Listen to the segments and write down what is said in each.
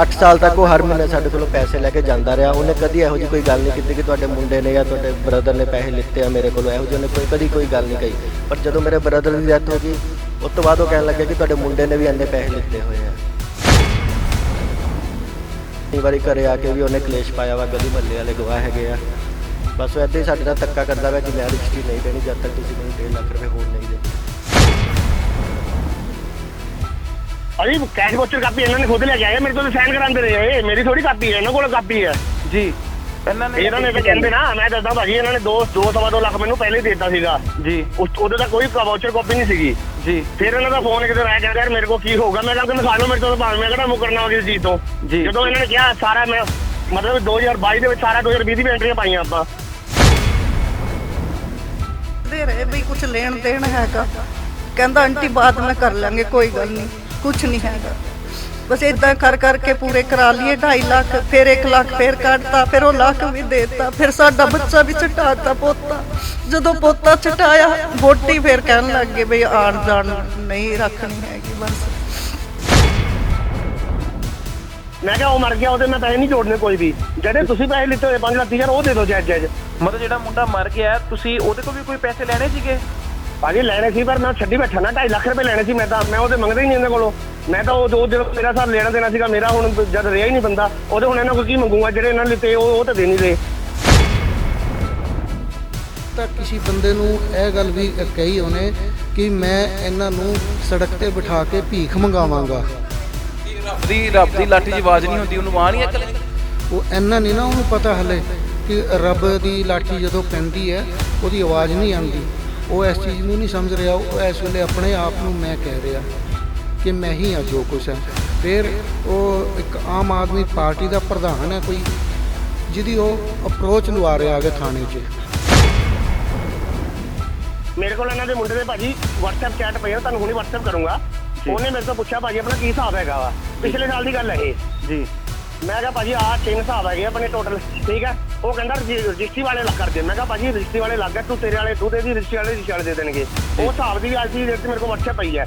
8 ਸਾਲ ਤੱਕ ਉਹ ਹਰ ਮਹੀਨੇ ਸਾਡੇ ਕੋਲੋਂ ਪੈਸੇ ਲੈ ਕੇ ਜਾਂਦਾ ਰਿਹਾ। ਉਹਨੇ ਕਦੀ ਇਹੋ ਜਿਹੀ ਕੋਈ ਗੱਲ ਨਹੀਂ ਕੀਤੀ ਕਿ ਤੁਹਾਡੇ ਮੁੰਡੇ ਨੇ ਜਾਂ ਤੁਹਾਡੇ ਬ੍ਰਦਰ ਨੇ ਪੈਸੇ ਲਿੱਤੇ ਆ ਮੇਰੇ ਕੋਲੋਂ। ਇਹੋ ਜਿਹੀ ਉਹਨੇ ਕੋਈ ਕਦੀ ਕੋਈ ਗੱਲ ਨਹੀਂ ਕਹੀ। ਪਰ ਜਦੋਂ ਮੇਰੇ ਬ੍ਰਦਰ ਦੀ ਡੈਥ ਹੋ ਗਈ, ਉਸ ਤੋਂ ਬਾਅਦ ਉਹ ਕਹਿਣ ਲੱਗੇ ਕਿ ਤੁਹਾਡੇ ਮੁੰਡੇ ਨੇ ਵੀ ਇੰਨੇ ਪੈਸੇ ਲਿੱਤੇ ਹੋਏ ਆ। ਕਈ ਵਾਰੀ ਘਰੇ ਆ ਕੇ ਵੀ ਉਹਨੇ ਕਲੇਸ਼ ਪਾਇਆ ਵਾ, ਗਲੀ ਮਹੱਲੇ ਵਾਲੇ ਗਵਾਹ ਹੈਗੇ ਆ। ਬਸ ਉਹ ਇੱਦਾਂ ਹੀ ਸਾਡੇ ਨਾਲ ਧੱਕਾ ਕਰਦਾ ਵਾ ਕਿ ਮੈਂ ਰਜਿਸਟਰੀ ਨਹੀਂ ਦੇਣੀ, ਜਦ ਤੱਕ ਤੁਸੀਂ ਮੈਨੂੰ 1.5 ਲੱਖ ਰੁਪਏ ਹੋਰ ਅਜੀ ਕੈਸ਼ ਵੋਚਰ ਕਾਪੀ ਇਹਨਾਂ ਨੇ ਖੁਦ ਲੈ ਕੇ ਆਏ ਮੇਰੇ ਤੋਂ ਸਾਈਨ ਕਰਾਉਂਦੇ ਰਹੇ ਇਹ ਮੇਰੀ ਥੋੜੀ ਕਾਪੀ ਹੈ ਇਹਨਾਂ ਕੋਲ ਕਾਪੀ ਹੈ ਜੀ ਇਹਨਾਂ ਨੇ ਇਹਨਾਂ ਨੇ ਤਾਂ ਕਹਿੰਦੇ ਨਾ ਮੈਂ ਦੱਸਦਾ ਭਾਜੀ ਇਹਨਾਂ ਨੇ 2 2 ਸਵਾ ਦੋ ਲੱਖ ਮੈਨੂੰ ਪਹਿਲੇ ਹੀ ਦੇ ਦਿੱਤਾ ਸੀਗਾ। ਜੀ। ਉਸ ਉਹਦੇ ਦਾ ਕੋਈ ਵਾਊਚਰ ਕਾਪੀ ਨਹੀਂ ਸੀਗੀ। ਜੀ। ਫਿਰ ਇਹਨਾਂ ਦਾ ਫੋਨ ਕਿਤੇ ਆਇਆ ਕਹਿੰਦਾ ਯਾਰ ਮੇਰੇ ਕੋਲ ਕੀ ਹੋਊਗਾ? ਮੈਂ ਕਹਿੰਦਾ ਮਿਸਾਲੋ ਮੇਰੇ ਤੋਂ ਭਾਵੇਂ ਮੈਂ ਕਿਹੜਾ ਮੁਕਰਨਾ ਵਾ ਕਿਸੇ ਚੀਜ਼ ਤੋਂ? ਜੀ। ਜਦੋਂ ਇਹਨਾਂ ਨੇ ਕਿਹਾ ਸਾਰਾ ਮੈਂ ਮਤਲਬ 2022 ਦੇ ਵਿੱਚ ਸਾਰਾ 2020 ਦੀ ਵੀ ਐਂਟਰੀਆਂ ਪਾਈਆਂ ਆਪਾਂ। ਦੇ ਰਹੇ ਵੀ ਕੁਝ ਲੈਣ ਦੇਣ ਹੈਗਾ। ਕਹਿੰਦਾ ਆਂਟੀ ਬਾਅਦ ਮੈਂ ਕਰ ਲਾਂਗੇ ਕੋਈ ਗੱਲ ਨਹੀਂ। ਕੁਝ ਨਹੀਂ ਹੈਗਾ। ਬਸ ਇਦਾਂ ਕਰ ਕਰਕੇ ਪੂਰੇ ਕਰਾ ਲਈਏ 2.5 ਲੱਖ ਫਿਰ 1 ਲੱਖ ਫਿਰ ਕੱਢਤਾ ਫਿਰ ਉਹ ਲੱਖ ਵੀ ਦੇਤਾ ਫਿਰ ਸਾਡਾ ਬੱਚਾ ਵੀ ਛਟਾਤਾ ਪੋਤਾ। ਜਦੋਂ ਪੋਤਾ ਛਟਾਇਆ ਵੋਟੀ ਫਿਰ ਕਹਿਣ ਲੱਗ ਗਏ ਵੀ ਆਣ ਜਾਣ ਨਹੀਂ ਰੱਖਣੀ ਹੈਗੀ ਬਸ। ਮੈਂ ਕਿਹਾ ਉਹ ਮਰ ਗਿਆ ਉਹਦੇ ਮੈਂ ਪੈਸੇ ਨਹੀਂ ਜੋੜਨੇ ਕੋਈ ਵੀ। ਜਿਹੜੇ ਤੁਸੀਂ ਪੈਸੇ ਲਿੱਤੇ ਹੋਏ 5 ਲੱਖ ਹਜ਼ਾਰ ਉਹ ਦੇ ਦਿਓ ਜੱਜ ਜੱਜ ਮਤਲਬ ਜਿਹੜਾ ਮੁੰਡਾ ਮਰ ਗਿਆ ਤੁਸੀਂ ਉਹਦੇ ਕੋਲ ਵੀ ਕੋਈ ਪੈਸੇ ਲੈਣੇ ਸੀਗੇ? ਭਾਜੀ ਲੈਣੇ ਸੀ ਪਰ ਮੈਂ ਛੱਡੀ ਬੈਠਾ ਨਾ 2.5 ਲੱਖ ਰੁਪਏ ਲੈਣੇ ਸੀ ਮੈਂ ਤਾਂ ਮੈਂ ਉਹਦੇ ਮੰਗਦਾ ਹੀ ਨਹੀਂ ਇਹਨਾਂ ਕੋਲੋਂ। ਮੈਂ ਤਾਂ ਉਹ ਜੋ ਜਦੋਂ ਮੇਰਾ ਸਾਥ ਲੈਣਾ ਦੇਣਾ ਸੀਗਾ ਮੇਰਾ ਹੁਣ ਜਦ ਰਿਹਾ ਹੀ ਨਹੀਂ ਬੰਦਾ ਉਹਦੇ ਹੁਣ ਇਹਨਾਂ ਕੋਲ ਕੀ ਮੰਗੂਗਾ ਜਿਹੜੇ ਇਹਨਾਂ ਨੇ ਲਿੱਤੇ ਉਹ ਉਹ ਤਾਂ ਦੇ ਨਹੀਂ ਰਹੇ। ਤਾਂ ਕਿਸੇ ਬੰਦੇ ਨੂੰ ਇਹ ਗੱਲ ਵੀ ਕਹੀ ਉਹਨੇ ਕਿ ਮੈਂ ਇਹਨਾਂ ਨੂੰ ਸੜਕ ਤੇ ਬਿਠਾ ਕੇ ਭੀਖ ਮੰਗਾਵਾਂਗਾ। ਰੱਬ ਦੀ ਰੱਬ ਦੀ ਲਾਠੀ 'ਚ ਆਵਾਜ਼ ਨਹੀਂ ਹੁੰਦੀ ਉਹਨੂੰ ਮਾਂ ਨਹੀਂ ਅਕਲ ਉਹ ਇੰਨਾ ਨਹੀਂ ਨਾ ਉਹਨੂੰ ਪਤਾ ਹਲੇ ਕਿ ਰੱਬ ਦੀ ਲਾਠੀ ਜਦੋਂ ਪੈਂਦੀ ਹੈ ਉਹਦੀ ਆਵਾਜ਼ ਨਹੀਂ ਆਉਂਦੀ। ਉਹ ਇਸ ਚੀਜ਼ ਨੂੰ ਨਹੀਂ ਸਮਝ ਰਿਹਾ ਉਹ ਇਸ ਵੇਲੇ ਆਪਣੇ ਆਪ ਨੂੰ ਮੈਂ ਕਹਿ ਰਿਹਾ ਕਿ ਮੈਂ ਹੀ ਹਾਂ ਜੋ ਕੁਛ ਹੈ। ਫਿਰ ਉਹ ਇੱਕ ਆਮ ਆਦਮੀ ਪਾਰਟੀ ਦਾ ਪ੍ਰਧਾਨ ਹੈ ਕੋਈ ਜਿਹਦੀ ਉਹ ਅਪਰੋਚ ਲਵਾ ਰਿਹਾ ਆਗੇ ਥਾਣੇ 'ਚ। ਮੇਰੇ ਕੋਲ ਇਹਨਾਂ ਦੇ ਮੁੰਡੇ ਦੇ ਭਾਜੀ WhatsApp ਚੈਟ ਪਈ ਆ ਤੁਹਾਨੂੰ ਹੁਣੀ WhatsApp ਕਰੂੰਗਾ। ਉਹਨੇ ਮੇਰੇ ਤੋਂ ਪੁੱਛਿਆ ਭਾਜੀ ਆਪਣਾ ਕੀ ਹਿਸਾਬ ਹੈਗਾ ਵਾ? ਪਿਛਲੇ ਸਾਲ ਦੀ ਗੱਲ ਹੈ ਇਹ। ਜੀ। ਮੈਂ ਕਿਹਾ ਭਾਜੀ ਆਹ ਤਿੰਨ ਹਿਸਾਬ ਹੈਗੇ ਆ ਆਪਣੇ ਟੋਟਲ ਠੀਕ ਹੈ? ਉਹ ਕਹਿੰਦਾ ਰਜਿਸਟਰੀ ਵਾਲੇ ਲੱਗ ਕਰ ਦੇ ਮੈਂ ਕਿਹਾ, ਭਾਜੀ, ਰਜਿਸਟਰੀ ਵਾਲੇ ਲੱਗ ਗਏ, ਤੂੰ ਤੇਰੇ ਵਾਲੇ, ਤੂੰ ਦੇ ਦੀ ਰਜਿਸਟਰੀ ਵਾਲੇ ਰਜਿਸਟਰੀ ਵਾਲੇ ਦੇ ਦੇਣਗੇ। ਉਹ ਹਿਸਾਬ ਦੀ ਅੱਜ ਦੀ ਡੇਟ ਮੇਰੇ ਕੋਲ WhatsApp ਪਈ ਹੈ।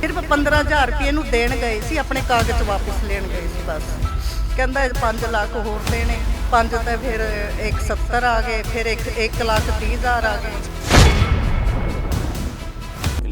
ਸਿਰਫ 15000 ਰੁਪਏ ਨੂੰ ਦੇਣ ਗਏ ਸੀ, ਆਪਣੇ ਕਾਗਜ਼ ਵਾਪਸ ਲੈਣ ਗਏ ਸੀ ਬਸ। ਕਹਿੰਦਾ 5 ਲੱਖ ਹੋਰ ਦੇਣੇ 5 ਤਾਂ ਫਿਰ 170 ਆ ਗਏ, ਫਿਰ 1 1 ਲੱਖ 30 ਹਜ਼ਾਰ ਆ ਗਏ।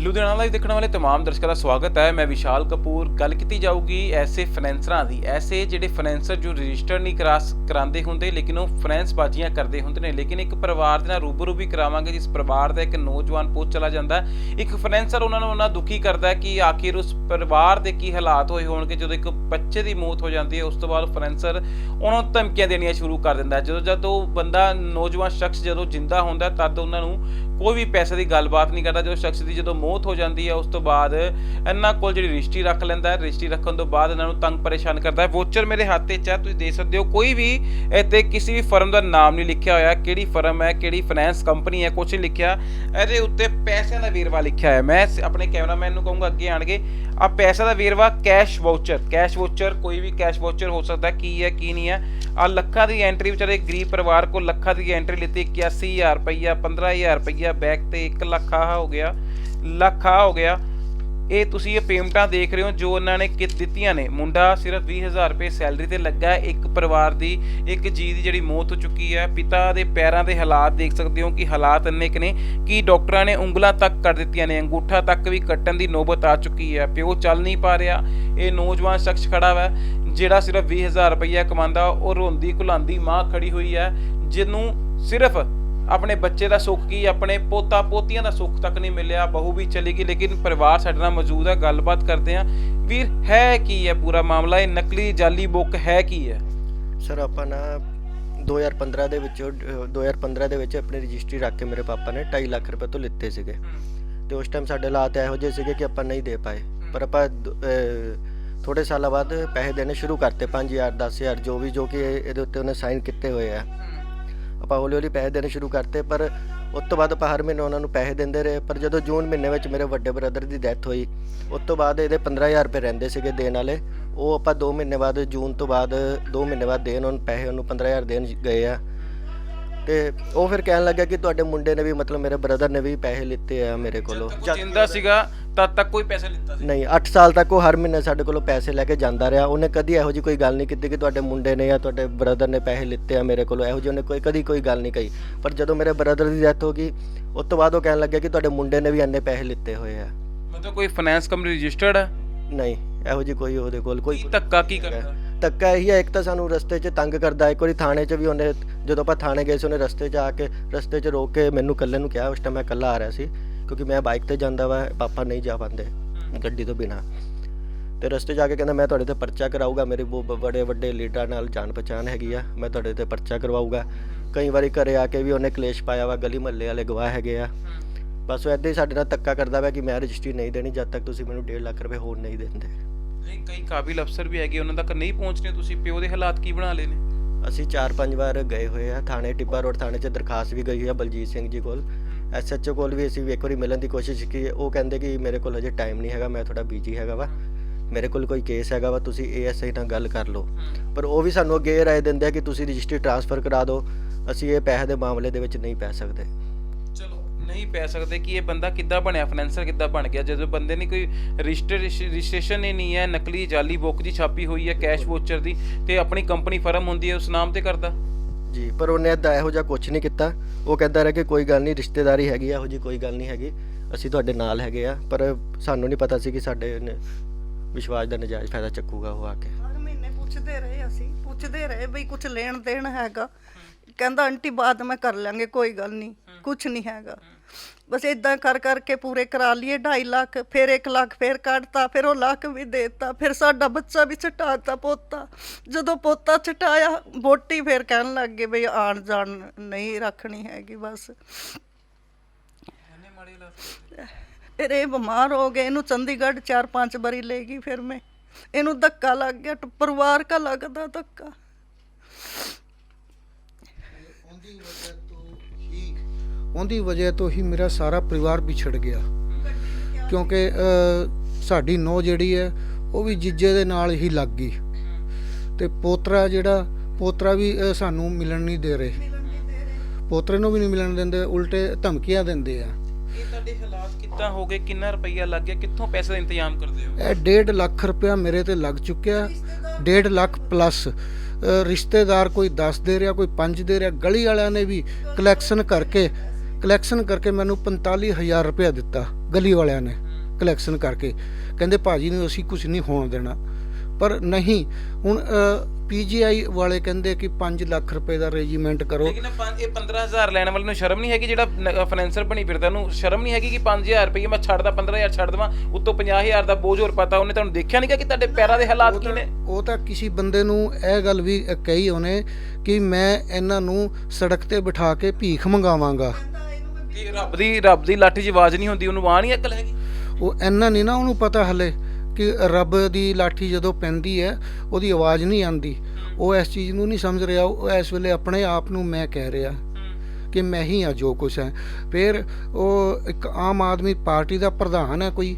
ਲੁਧਿਆਣਾ ਲਾਈਵ ਦੇਖਣ ਵਾਲੇ तमाम ਦਰਸ਼ਕਾਂ ਦਾ ਸਵਾਗਤ ਹੈ ਮੈਂ ਵਿਸ਼ਾਲ ਕਪੂਰ ਗੱਲ ਕੀਤੀ ਜਾਊਗੀ ਐਸੇ ਫਾਈਨੈਂਸਰਾਂ ਦੀ ਐਸੇ ਜਿਹੜੇ ਫਾਈਨੈਂਸਰ ਜੋ ਰਜਿਸਟਰ ਨਹੀਂ ਕਰਾ ਕਰਾਉਂਦੇ ਹੁੰਦੇ ਲੇਕਿਨ ਉਹ ਫਾਈਨੈਂਸ ਬਾਜੀਆਂ ਕਰਦੇ ਹੁੰਦੇ ਨੇ ਲੇਕਿਨ ਇੱਕ ਪਰਿਵਾਰ ਦੇ ਨਾਲ ਰੂਬਰੂ ਵੀ ਕਰਾਵਾਂਗੇ ਜਿਸ ਪਰਿਵਾਰ ਦਾ ਇੱਕ ਨੌਜਵਾਨ ਪੁੱਤ ਚਲਾ ਜਾਂਦਾ ਹੈ ਇੱਕ ਫਾਈਨੈਂਸਰ ਉਹਨਾਂ ਨੂੰ ਉਹਨਾਂ ਦੁਖੀ ਕਰਦਾ ਹੈ ਕਿ ਆਖਿਰ ਉਸ ਪਰਿਵਾਰ ਦੇ ਕੀ ਹਾਲਾਤ ਹੋਏ ਹੋਣਗੇ ਜਦੋਂ ਇੱਕ ਬੱਚੇ ਦੀ ਮੌਤ ਹੋ ਜਾਂਦੀ ਹੈ ਉਸ ਤੋਂ ਬਾਅਦ ਫਾਈਨੈਂਸਰ ਉਹਨਾਂ ਨੂੰ ਧਮਕੀਆਂ ਦੇਣੀਆਂ ਸ਼ੁਰੂ ਕਰ ਦਿੰਦਾ ਹੈ ਜਦੋਂ ਜਦ ਉਹ ਬੰਦਾ ਨੌਜਵਾਨ ਸ਼ਖਸ ਜਦੋਂ ਜਿੰਦਾ ਹੁੰਦਾ ਹੈ, ਤਦ ਉਹਨਾਂ ਨੂੰ ਕੋਈ ਵੀ ਪੈਸੇ ਦੀ ਗੱਲਬਾਤ ਨਹੀਂ ਕਰਦਾ, ਜਦੋਂ ਸ਼ਖਸ ਦੀ ਜਦੋਂ ਮੌਤ ਹੋ ਜਾਂਦੀ ਹੈ, ਉਸ ਤੋਂ ਬਾਅਦ ਇਹਨਾਂ ਕੋਲ ਜਿਹੜੀ ਰਜਿਸਟਰੀ ਰੱਖ ਲੈਂਦਾ ਹੈ ਰਜਿਸਟਰੀ ਰੱਖਣ ਤੋਂ ਬਾਅਦ ਇਹਨਾਂ ਨੂੰ ਤੰਗ ਪਰੇਸ਼ਾਨ ਕਰਦਾ ਹੈ। ਵੋਚਰ ਮੇਰੇ ਹੱਥ 'ਚ ਹੈ, ਤੁਸੀਂ ਦੇਖ ਸਕਦੇ ਹੋ, ਕੋਈ ਵੀ ਇੱਥੇ ਕਿਸੇ ਵੀ ਫਰਮ ਦਾ ਨਾਮ ਨਹੀਂ ਲਿਖਿਆ ਹੋਇਆ, ਕਿਹੜੀ ਫਰਮ ਹੈ, ਕਿਹੜੀ ਫਾਈਨੈਂਸ ਕੰਪਨੀ ਹੈ ਕੁਝ ਨਹੀਂ ਲਿਖਿਆ। ਇਹਦੇ ਉੱਤੇ ਪੈਸਿਆਂ ਦਾ ਵੇਰਵਾ ਲਿਖਿਆ ਹੈ ਮੈਂ ਆਪਣੇ ਕੈਮਰਾਮੈਨ ਨੂੰ ਕਹੂੰਗਾ, ਅੱਗੇ ਆਣਗੇ ਆ ਪੈਸਾ ਦਾ ਵੇਰਵਾ ਕੈਸ਼ ਵਾਊਚਰ ਕੈਸ਼ ਵਾਊਚਰ ਕੋਈ ਵੀ ਕੈਸ਼ ਵਾਊਚਰ ਹੋ ਸਕਦਾ ਕੀ ਹੈ, ਕੀ ਨਹੀਂ ਹੈ। ਆ ਲੱਖਾਂ ਦੀ ਐਂਟਰੀ ਵਿਚਾਰੇ ਗਰੀਬ ਪਰਿਵਾਰ ਕੋਲ ਲੱਖਾਂ ਦੀ ਐਂਟਰੀ ਲਿੱਤੀ 81000 ਰੁਪਈਆ 15000 ਰੁਪਈਆ ਬੈਕ ਤੇ 1 ਲੱਖ ਆ ਹੋ ਗਿਆ। ਲੱਖ ਆ ਹੋ ਗਿਆ। ਇਹ ਤੁਸੀਂ ਇਹ ਪੇਮੈਂਟਾਂ ਦੇਖ ਰਹੇ ਹੋ, ਜੋ ਉਹਨਾਂ ਨੇ ਕਿਤ ਦਿੱਤੀਆਂ ਨੇ। ਮੁੰਡਾ ਸਿਰਫ 20000 ਰੁਪਏ ਸੈਲਰੀ ਤੇ ਲੱਗਾ ਇੱਕ ਪਰਿਵਾਰ ਦੀ, ਇੱਕ ਜੀ ਦੀ ਜਿਹੜੀ ਮੌਤ ਹੋ ਚੁੱਕੀ ਹੈ। ਪਿਤਾ ਦੇ ਪੈਰਾਂ ਦੇ ਹਾਲਾਤ ਦੇਖ ਸਕਦੇ ਹੋ ਕਿ ਹਾਲਾਤ ਇੰਨੇ ਕੁ ਨੇ, ਕਿ ਡਾਕਟਰਾਂ ਨੇ ਉਂਗਲਾਂ ਤੱਕ ਕੱਟ ਦਿੱਤੀਆਂ ਨੇ, ਅੰਗੂਠਾ ਤੱਕ ਵੀ ਕੱਟਣ ਦੀ ਨੌਬਤ ਆ ਚੁੱਕੀ ਹੈ। ਪਿਓ ਚੱਲ ਨਹੀਂ ਪਾ ਰਿਹਾ। ਇਹ ਨੌਜਵਾਨ ਸ਼ਖਸ ਖੜਾ ਹੈ ਜਿਹੜਾ ਸਿਰਫ 20000 ਰੁਪਈਆ ਕਮਾਉਂਦਾ, ਉਹ ਰੋਂਦੀ ਘੁਲਾਉਂਦੀ ਮਾਂ ਖੜੀ ਹੋਈ ਹੈ, ਜਿਹਨੂੰ ਸਿਰਫ ਆਪਣੇ ਬੱਚੇ ਦਾ ਸੁੱਖ ਕੀ ਆਪਣੇ ਪੋਤਾ ਪੋਤੀਆਂ ਦਾ ਸੁੱਖ ਤੱਕ ਨਹੀਂ ਮਿਲਿਆ ਬਹੂ ਵੀ ਚਲੀ ਗਈ ਲੇਕਿਨ ਪਰਿਵਾਰ ਸਾਡੇ ਨਾਲ ਮੌਜੂਦ ਹੈ ਗੱਲਬਾਤ ਕਰਦੇ ਹਾਂ। ਵੀਰ ਹੈ ਕੀ ਹੈ ਪੂਰਾ ਮਾਮਲਾ? ਇਹ ਨਕਲੀ ਜਾਲੀ ਬੁੱਕ ਹੈ ਕੀ ਹੈ? ਸਰ ਆਪਾਂ ਨਾ 2015 ਦੇ ਵਿੱਚ ਅਹ 2015 ਦੇ ਵਿੱਚ ਆਪਣੀ ਰਜਿਸਟਰੀ ਰੱਖ ਕੇ ਮੇਰੇ ਪਾਪਾ ਨੇ 2.5 ਲੱਖ ਰੁਪਏ ਤੋਂ ਲਿੱਤੇ ਸੀਗੇ। ਤੇ ਉਸ ਟਾਈਮ ਸਾਡੇ ਹਾਲਾਤ ਇਹੋ ਜਿਹੇ ਸੀਗੇ ਕਿ ਆਪਾਂ ਨਹੀਂ ਦੇ ਪਾਏ। ਪਰ ਆਪਾਂ ਥੋੜੇ ਸਾਲਾਂ ਬਾਅਦ ਪੈਸੇ ਦੇਣੇ ਸ਼ੁਰੂ ਕਰਤੇ 5000 10000 ਜੋ ਵੀ ਜੋ ਕਿ ਇਹ- ਇਹਦੇ ਉੱਤੇ ਉਹਨੇ ਸਾਈਨ ਕੀਤੇ ਹੋਏ ਆ। ਆਪਾਂ ਹੌਲੀ ਹੌਲੀ ਪੈਸੇ ਦੇਣੇ ਸ਼ੁਰੂ ਕਰਤੇ, ਪਰ ਉਸ ਤੋਂ ਬਾਅਦ ਆਪਾਂ ਹਰ ਮਹੀਨੇ ਉਹਨਾਂ ਨੂੰ ਪੈਸੇ ਦਿੰਦੇ ਰਹੇ। ਪਰ ਜਦੋਂ ਜੂਨ ਮਹੀਨੇ ਵਿੱਚ ਮੇਰੇ ਵੱਡੇ ਬ੍ਰਦਰ ਦੀ ਡੈਥ ਹੋਈ, ਉਸ ਤੋਂ ਬਾਅਦ ਇਹਦੇ 15000 ਰੁਪਏ ਰਹਿੰਦੇ ਸੀਗੇ ਦੇਣ ਵਾਲੇ। ਉਹ ਆਪਾਂ 2 ਮਹੀਨੇ ਬਾਅਦ, ਜੂਨ ਤੋਂ ਬਾਅਦ 2 ਮਹੀਨੇ ਬਾਅਦ ਦੇਣ, ਉਹਨੂੰ ਪੈਸੇ ਉਹਨੂੰ 15000 ਦੇਣ ਗਏ ਆ। ਤੇ ਉਹ ਫਿਰ ਕਹਿਣ ਲੱਗਾ ਕਿ ਤੁਹਾਡੇ ਮੁੰਡੇ ਨੇ ਵੀ ਮਤਲਬ ਮੇਰੇ ਬ੍ਰਦਰ ਨੇ ਵੀ ਪੈਸੇ ਲਿੱਤੇ ਆ ਮੇਰੇ ਕੋਲੋਂ। ਉਹ ਜਿੰਦਾ ਸੀਗਾ ਤਦ ਤੱਕ ਕੋਈ ਪੈਸਾ ਲਿੱਤਾ ਸੀ। ਨਹੀਂ 8 ਸਾਲ ਤੱਕ ਉਹ ਹਰ ਮਹੀਨੇ ਸਾਡੇ ਕੋਲੋਂ ਪੈਸੇ ਲੈ ਕੇ ਜਾਂਦਾ ਰਿਹਾ। ਉਹਨੇ ਕਦੀ ਇਹੋ ਜਿਹੀ ਕੋਈ ਗੱਲ ਨਹੀਂ ਕੀਤੀ ਕਿ ਤੁਹਾਡੇ ਮੁੰਡੇ ਨੇ ਜਾਂ ਤੁਹਾਡੇ ਬ੍ਰਦਰ ਨੇ ਪੈਸੇ ਲਿੱਤੇ ਆ ਮੇਰੇ ਕੋਲੋਂ। ਇਹੋ ਜਿਹੀ ਉਹਨੇ ਕੋਈ ਕਦੀ ਕੋਈ ਗੱਲ ਨਹੀਂ ਕਹੀ। ਪਰ ਜਦੋਂ ਮੇਰੇ ਬ੍ਰਦਰ ਦੀ ਡੈਥ ਹੋ ਗਈ ਉਸ ਤੋਂ ਬਾਅਦ ਉਹ ਕਹਿਣ ਲੱਗਾ ਕਿ ਤੁਹਾਡੇ ਮੁੰਡੇ ਨੇ ਵੀ ਇੰਨੇ ਪੈਸੇ ਲਿੱਤੇ ਹੋਏ ਆ। ਮਤਲਬ ਕੋਈ ਫਾਈਨੈਂਸ ਕੰਪਨੀ ਰਜਿਸਟਰਡ ਹੈ ਨਹੀਂ ਇਹੋ ਜਿਹੀ ਕੋਈ ਉਹਦੇ ਕੋਲ ਕੋਈ ਕੀ ਧੱਕਾ ਕੀ ਕਰਦਾ? ਧੱਕਾ ਇਹੀ ਹੈ ਇੱਕ ਤਾਂ ਸਾਨੂੰ ਰਸਤੇ 'ਚ ਤੰਗ ਕਰਦਾ ਇੱਕ ਵਾਰੀ ਥਾਣੇ 'ਚ ਵੀ ਉਹਨੇ ਜਦੋਂ ਆਪਾਂ ਥਾਣੇ ਗਏ ਸੀ ਉਹਨੇ ਰਸਤੇ 'ਚ ਆ ਕੇ ਰਸਤੇ 'ਚ ਰੋਕ ਕੇ ਮੈਨੂੰ ਇਕੱਲੇ ਨੂੰ ਕਿਹਾ ਉਸ ਟਾਈਮ ਮੈਂ ਇਕੱਲਾ ਆ ਰਿਹਾ ਸੀ ਕਿਉਂਕਿ ਮੈਂ ਬਾਈਕ ਤੇ ਜਾਂਦਾ ਵਾ ਪਾਪਾ ਨਹੀਂ ਜਾ ਪਾਉਂਦੇ ਗੱਡੀ ਤੋਂ ਬਿਨਾ। ਤੇ ਰਸਤੇ 'ਚ ਆ ਕੇ ਕਹਿੰਦਾ ਮੈਂ ਤੁਹਾਡੇ ਤੇ ਪਰਚਾ ਕਰਾਊਗਾ ਮੇਰੇ ਬਹੁਤ ਬੜੇ ਵੱਡੇ ਲੀਡਰਾਂ ਨਾਲ ਜਾਣ ਪਛਾਣ ਹੈਗੀ ਆ ਮੈਂ ਤੁਹਾਡੇ ਤੇ ਪਰਚਾ ਕਰਵਾਊਗਾ। ਕਈ ਵਾਰੀ ਘਰੇ ਆ ਕੇ ਵੀ ਉਹਨੇ ਕਲੇਸ਼ ਪਾਇਆ ਵਾ ਗਲੀ ਮਹੱਲੇ ਵਾਲੇ ਗਵਾਹ ਹੈਗੇ ਆ। ਬਸ ਉਹ ਏਦਾਂ ਹੀ ਸਾਡੇ ਨਾਲ ਧੱਕਾ ਕਰਦਾ ਵਾ ਕਿ ਮੈਂ ਰਜਿਸਟਰੀ ਨਹੀਂ ਦੇਣੀ ਜਦ ਤੱਕ ਤੁਸੀਂ ਮੈਨੂੰ 1.5 ਲੱਖ ਰੁਪਏ ਹੋਰ ਨਹੀਂ ਦਿੰਦੇ। ਨਹੀਂ ਕਈ ਕਾਬਿਲ ਅਫਸਰ ਵੀ ਹੈਗੇ ਉਹਨਾਂ ਤੱਕ ਨਹੀਂ ਪਹੁੰਚਨੇ ਤੁਸੀਂ। ਪਿਓ ਦੇ ਹਾਲਾਤ ਕੀ ਬਣਾ ਲਏ ਨੇ? ਅਸੀਂ 4-5 ਵਾਰ ਗਏ ਹੋਏ ਆ। ਥਾਣੇ ਟਿੱਬਾ ਰੋਡ ਥਾਣੇ 'ਚ ਦਰਖਾਸਤ ਵੀ ਗਈ ਹੋਈ ਆ ਬਲਜੀਤ ਸਿੰਘ ਜੀ ਕੋਲ। ਐਸਐਚਓ ਕੋਲ ਵੀ ਅਸੀਂ ਇੱਕ ਵਾਰੀ ਮਿਲਣ ਦੀ ਕੋਸ਼ਿਸ਼ ਕੀਤੀ। ਉਹ ਕਹਿੰਦੇ ਕਿ ਮੇਰੇ ਕੋਲ ਅਜੇ ਟਾਈਮ ਨਹੀਂ ਹੈਗਾ ਮੈਂ ਥੋੜਾ ਬਿਜ਼ੀ ਹੈਗਾ ਵਾ। ਮੇਰੇ ਕੋਲ ਕੋਈ ਕੇਸ ਹੈਗਾ ਵਾ ਤੁਸੀਂ ਏਐਸਆਈ ਨਾਲ ਗੱਲ ਕਰ ਲਓ। ਪਰ ਉਹ ਵੀ ਸਾਨੂੰ ਅੱਗੇ ਰਾਏ ਦਿੰਦੇ ਆ ਕਿ ਤੁਸੀਂ ਰਜਿਸਟਰੀ ਟ੍ਰਾਂਸਫਰ ਕਰਾ ਦਿਓ। ਅਸੀਂ ਇਹ ਪੈਸੇ ਦੇ ਮਾਮਲੇ ਦੇ ਵਿੱਚ ਨਹੀਂ ਪੈ ਸਕਦੇ। ਨਹੀਂ ਪੈ ਸਕਦੇ ਕਿ ਇਹ ਬੰਦਾ ਕਿੱਦਾਂ ਬਣਿਆ ਫਾਈਨੈਂਸਰ ਕਿੱਦਾਂ ਬਣ ਗਿਆ। ਜਦੋਂ ਬੰਦੇ ਨੇ ਕੋਈ ਰਜਿਸਟਰ ਰਜਿਸਟ੍ਰੇਸ਼ਨ ਹੀ ਨਹੀਂ ਹੈ ਨਕਲੀ ਜਾਲੀ ਬੁੱਕ ਜੀ ਛਾਪੀ ਹੋਈ ਹੈ ਕੈਸ਼ ਵੋਚਰ ਦੀ ਤੇ ਆਪਣੀ ਕੰਪਨੀ ਫਰਮ ਹੁੰਦੀ ਹੈ ਉਸ ਨਾਮ ਤੇ ਕਰਦਾ। ਜੀ ਪਰ ਉਹਨੇ ਏਦਾਂ ਇਹੋ ਜਿਹਾ ਕੁਝ ਨਹੀਂ ਕੀਤਾ। ਉਹ ਕਹਿੰਦਾ ਰਿਹਾ ਕਿ ਕੋਈ ਗੱਲ ਨਹੀਂ ਰਿਸ਼ਤੇਦਾਰੀ ਹੈਗੀ ਆ ਇਹੋ ਜੀ ਕੋਈ ਗੱਲ ਨਹੀਂ ਹੈਗੀ। ਅਸੀਂ ਤੁਹਾਡੇ ਨਾਲ ਹੈਗੇ ਆ ਪਰ ਸਾਨੂੰ ਨਹੀਂ ਪਤਾ ਸੀ ਕਿ ਸਾਡੇ ਵਿਸ਼ਵਾਸ ਦਾ ਨਜਾਇਜ਼ ਫਾਇਦਾ ਚੱਕੂਗਾ ਉਹ ਆ ਕੇ। ਪੁੱਛਦੇ ਰਹੇ ਅਸੀਂ ਪੁੱਛਦੇ ਰਹੇ ਬਈ ਕੁਝ ਲੈਣ ਦੇਣ ਹੈਗਾ। ਕਹਿੰਦਾ ਆਂਟੀ ਬਾਅਦ ਮੈਂ ਕਰ ਲਾਂਗੇ ਕੋਈ ਗੱਲ ਨਹੀਂ ਕੁਝ ਨਹੀਂ ਹੈਗਾ। ਬਸ ਇਦਾਂ ਕਰ ਕਰਕੇ ਪੂਰੇ ਕਰਾ ਲਈਏ 2.5 ਲੱਖ ਫਿਰ 1 ਲੱਖ ਫਿਰ ਕੱਢਤਾ ਫਿਰ ਉਹ ਲੱਖ ਵੀ ਦੇਤਾ ਫਿਰ ਸਾਡਾ ਬੱਚਾ ਵੀ ਛਟਾਤਾ ਪੋਤਾ। ਜਦੋਂ ਪੋਤਾ ਛਟਾਇਆ ਵੋਟੀ ਫਿਰ ਕਹਿਣ ਲੱਗ ਗਏ ਬਈ ਆਣ ਜਾਣ ਨਹੀਂ ਰੱਖਣੀ ਹੈਗੀ ਬਸ। ਫਿਰ ਇਹ ਬਿਮਾਰ ਹੋ ਗਏ ਇਹਨੂੰ ਚੰਡੀਗੜ੍ਹ ਚਾਰ ਪੰਜ ਵਾਰੀ ਲੈ ਗਈ ਫਿਰ ਮੈਂ। ਇਹਨੂੰ ਧੱਕਾ ਲੱਗ ਗਿਆ ਪਰਿਵਾਰ ਕਾ ਲੱਗਦਾ ਧੱਕਾ। ਉਹਦੀ ਵਜ੍ਹਾ ਤੋਂ ਹੀ ਉਹਦੀ ਵਜ੍ਹਾ ਤੋਂ ਹੀ ਮੇਰਾ ਸਾਰਾ ਪਰਿਵਾਰ ਵਿਛੜ ਗਿਆ। ਕਿਉਂਕਿ ਸਾਡੀ ਨੋ ਜਿਹੜੀ ਹੈ ਉਹ ਵੀ ਜੀਜੇ ਦੇ ਨਾਲ ਹੀ ਲੱਗ ਗਈ। ਤੇ ਪੋਤਰਾ ਜਿਹੜਾ ਪੋਤਰਾ ਵੀ ਸਾਨੂੰ ਮਿਲਣ ਨਹੀਂ ਦੇ ਰਹੇ। ਪੋਤਰੇ ਨੂੰ ਵੀ ਨਹੀਂ ਮਿਲਣ ਦਿੰਦੇ ਉਲਟੇ ਧਮਕੀਆਂ ਦਿੰਦੇ ਆ। ਇਹ ਤੁਹਾਡੇ ਹਾਲਾਤ ਕਿੱਦਾਂ ਹੋ ਗਏ? ਕਿੰਨਾ ਰੁਪਈਆ ਲੱਗ ਗਿਆ? ਕਿੱਥੋਂ ਪੈਸੇ ਦਾ ਇੰਤਜ਼ਾਮ ਕਰਦੇ ਹੋ? ਇਹ 1.5 ਲੱਖ ਰੁਪਇਆ ਮੇਰੇ ਤੇ ਲੱਗ ਚੁੱਕਿਆ। 1.5 ਲੱਖ ਪਲੱਸ ਰਿਸ਼ਤੇਦਾਰ ਕੋਈ 10 ਦੇ ਰਿਹਾ, ਕੋਈ 5 ਦੇ ਰਿਹਾ, ਗਲੀ ਵਾਲਿਆਂ ਨੇ ਵੀ ਕਲੈਕਸ਼ਨ ਕਰਕੇ ਕਲੈਕਸ਼ਨ ਕਰਕੇ ਮੈਨੂੰ 45000 ਰੁਪਇਆ ਦਿੱਤਾ, ਗਲੀ ਵਾਲਿਆਂ ਨੇ ਕਲੈਕਸ਼ਨ ਕਰਕੇ। ਕਹਿੰਦੇ, ਭਾਜੀ ਨੂੰ ਅਸੀਂ ਕੁਝ ਨਹੀਂ ਹੋਣ ਦੇਣਾ। ਪਰ ਨਹੀਂ, ਹੁਣ ਪੀਜੀਆਈ ਵਾਲੇ ਕਹਿੰਦੇ ਕਿ 5 ਲੱਖ ਰੁਪਏ ਦਾ ਰੈਜੀਮੈਂਟ ਕਰੋ। ਲੇਕਿਨ ਇਹ ਪੰਜ- ਇਹ 15000 ਲੈਣ ਵਾਲੇ ਨੂੰ ਸ਼ਰਮ ਨਹੀਂ ਹੈਗੀ ਜਿਹੜਾ ਫਾਈਨੈਂਸਰ ਬਣੀ ਫਿਰਦਾ ਉਹਨੂੰ ਸ਼ਰਮ ਨਹੀਂ ਹੈਗੀ ਕਿ 5000 ਰੁਪਏ ਮੈਂ ਛੱਡਦਾ 15000 ਛੱਡ ਦੇਵਾਂ ਉੱਤੋਂ 50000 ਦਾ ਬੋਝ ਹੋਰ ਪਤਾ ਉਹਨੇ ਤੁਹਾਨੂੰ ਦੇਖਿਆ ਨਹੀਂਗਾ ਕਿ ਤੁਹਾਡੇ ਪੈਰਾਂ ਦੇ ਹਾਲਾਤ ਕੀ ਨੇ ਉਹ ਤਾਂ ਕਿਸੇ ਬੰਦੇ ਨੂੰ ਇਹ ਗੱਲ ਵੀ ਕਹੀ ਉਹਨੇ ਕਿ ਮੈਂ ਇਹਨਾਂ ਨੂੰ ਸੜਕ ਤੇ ਬਿਠਾ ਕੇ ਭੀਖ ਮੰਗਾਵਾਂਗਾ। ਕਿ ਰੱਬ ਦੀ ਰੱਬ ਦੀ ਲਾਠੀ 'ਚ ਆਵਾਜ਼ ਨਹੀਂ ਹੁੰਦੀ ਉਹਨੂੰ ਨਹੀਂ ਅਕਲ ਹੈਗੀ। ਉਹ ਇੰਨਾ ਨਹੀਂ ਨਾ ਉਹਨੂੰ ਪਤਾ ਹਲੇ। ਕਿ ਰੱਬ ਦੀ ਲਾਠੀ ਜਦੋਂ ਪੈਂਦੀ ਹੈ ਉਹਦੀ ਆਵਾਜ਼ ਨਹੀਂ ਆਉਂਦੀ। ਉਹ ਇਸ ਚੀਜ਼ ਨੂੰ ਨਹੀਂ ਸਮਝ ਰਿਹਾ ਉਹ ਇਸ ਵੇਲੇ ਆਪਣੇ ਆਪ ਨੂੰ ਮੈਂ ਕਹਿ ਰਿਹਾ ਕਿ ਮੈਂ ਹੀ ਆ ਜੋ ਕੁਛ ਹੈ। ਫਿਰ ਉਹ ਇੱਕ ਆਮ ਆਦਮੀ ਪਾਰਟੀ ਦਾ ਪ੍ਰਧਾਨ ਹੈ ਕੋਈ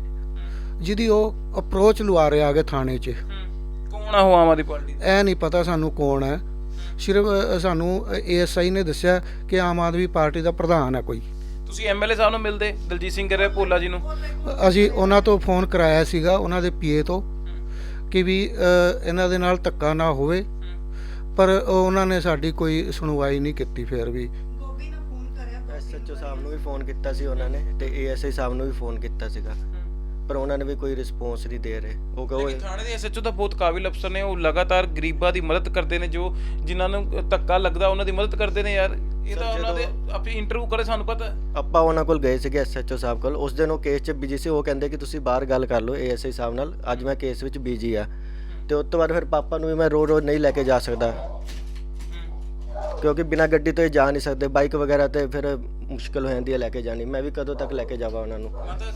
ਜਿਹਦੀ ਉਹ ਅਪਰੋਚ ਲਵਾ ਰਿਹਾ ਆਗੇ ਥਾਣੇ 'ਚ। ਕੌਣ ਆ ਉਹ ਆਮ ਆਦਮੀ ਪਾਰਟੀ? ਇਹ ਨਹੀਂ ਪਤਾ ਸਾਨੂੰ ਕੌਣ ਹੈ। ਸਿਰਫ ਸਾਨੂੰ ਏਐਸਆਈ ਨੇ ਦੱਸਿਆ ਕਿ ਆਮ ਆਦਮੀ ਪਾਰਟੀ ਦਾ ਪ੍ਰਧਾਨ ਹੈ ਕੋਈ। ਤੁਸੀਂ ਐਮਐਲਏ ਸਾਹਿਬ ਨੂੰ ਮਿਲਦੇ ਦਲਜੀਤ ਸਿੰਘ ਗਰੇ ਭੋਲਾ ਜੀ ਨੂੰ? ਅਸੀਂ ਉਹਨਾਂ ਤੋਂ ਫੋਨ ਕਰਾਇਆ ਸੀਗਾ ਉਹਨਾਂ ਦੇ ਪੀਏ ਤੋਂ ਕਿ ਵੀ ਇਹਨਾਂ ਦੇ ਨਾਲ ਧੱਕਾ ਨਾ ਹੋਵੇ। ਪਰ ਉਹ- ਉਹਨਾਂ ਨੇ ਸਾਡੀ ਕੋਈ ਸੁਣਵਾਈ ਨਹੀਂ ਕੀਤੀ ਫਿਰ ਵੀ। ਗੋਬੀ ਨੇ ਫੋਨ ਕਰਿਆ ਐਸਐਚਓ ਸਾਹਿਬ ਨੂੰ ਵੀ ਫੋਨ ਕੀਤਾ ਸੀ ਉਹਨਾਂ ਨੇ ਤੇ ਏਐਸਆਈ ਸਾਹਿਬ ਨੂੰ ਵੀ ਫੋਨ ਕੀਤਾ ਸੀਗਾ। ਪਰ ਉਹਨਾਂ ਨੇ ਵੀ ਕੋਈ ਰਿਸਪੌਂਸ ਨਹੀਂ ਦੇ ਰਹੇ। ਉਹ ਕਹੋ ਲੇਕਿਨ ਥਾਣੇ ਦੇ ਐਸਐਚਓ ਤਾਂ ਬਹੁਤ ਕਾਬਿਲ ਅਫਸਰ ਨੇ ਉਹ ਲਗਾਤਾਰ ਗਰੀਬਾਂ ਦੀ ਮਦਦ ਕਰਦੇ ਨੇ ਜੋ ਜਿਨ੍ਹਾਂ ਨੂੰ ਧੱਕਾ ਲੱਗਦਾ ਉਹਨਾਂ ਦੀ ਮਦਦ ਕਰਦੇ ਨੇ ਯਾਰ। ਇਹ ਤਾਂ ਉਹਨਾਂ ਦੇ ਆਪਣੀ ਇੰਟਰਵਿਊ ਕਰੇ ਸਾਨੂੰ ਪਤਾ। ਆਪਾਂ ਉਹਨਾਂ ਕੋਲ ਗਏ ਸੀਗੇ ਐਸਐਚਓ ਸਾਹਿਬ ਕੋਲ। ਉਸ ਦਿਨ ਉਹ ਕੇਸ 'ਚ ਬਿਜ਼ੀ ਸੀ ਉਹ ਕਹਿੰਦੇ ਕਿ ਤੁਸੀਂ ਬਾਹਰ ਗੱਲ ਕਰ ਲਓ ਏਐਸਆਈ ਸਾਹਿਬ ਨਾਲ। ਅੱਜ ਮੈਂ ਕੇਸ ਵਿੱਚ ਬਿਜ਼ੀ ਆ। ਤੇ ਉਸ ਤੋਂ ਬਾਅਦ ਫਿਰ ਪਾਪਾ ਨੂੰ ਵੀ ਮੈਂ ਰੋ ਰੋ ਨਹੀਂ ਲੈ ਕੇ ਜਾ ਸਕਦਾ। ਕਿਉਂਕਿ ਬਿਨਾਂ ਗੱਡੀ ਤੋਂ ਇਹ ਜਾ ਨਹੀਂ ਸਕਦੇ। ਬਾਈਕ ਵਗੈਰਾ ਤੇ ਫਿਰ ਮੁਸ਼ਕਲ ਹੋ ਜਾਂਦੀ ਹੈ ਲੈ ਕੇ ਜਾਣੀ। ਮੈਂ ਵੀ ਕਦੋਂ ਤੱਕ ਲੈ ਕੇ ਜਾਵਾਂ ਉਹਨਾਂ ਨੂੰ। ਮਾਤਾ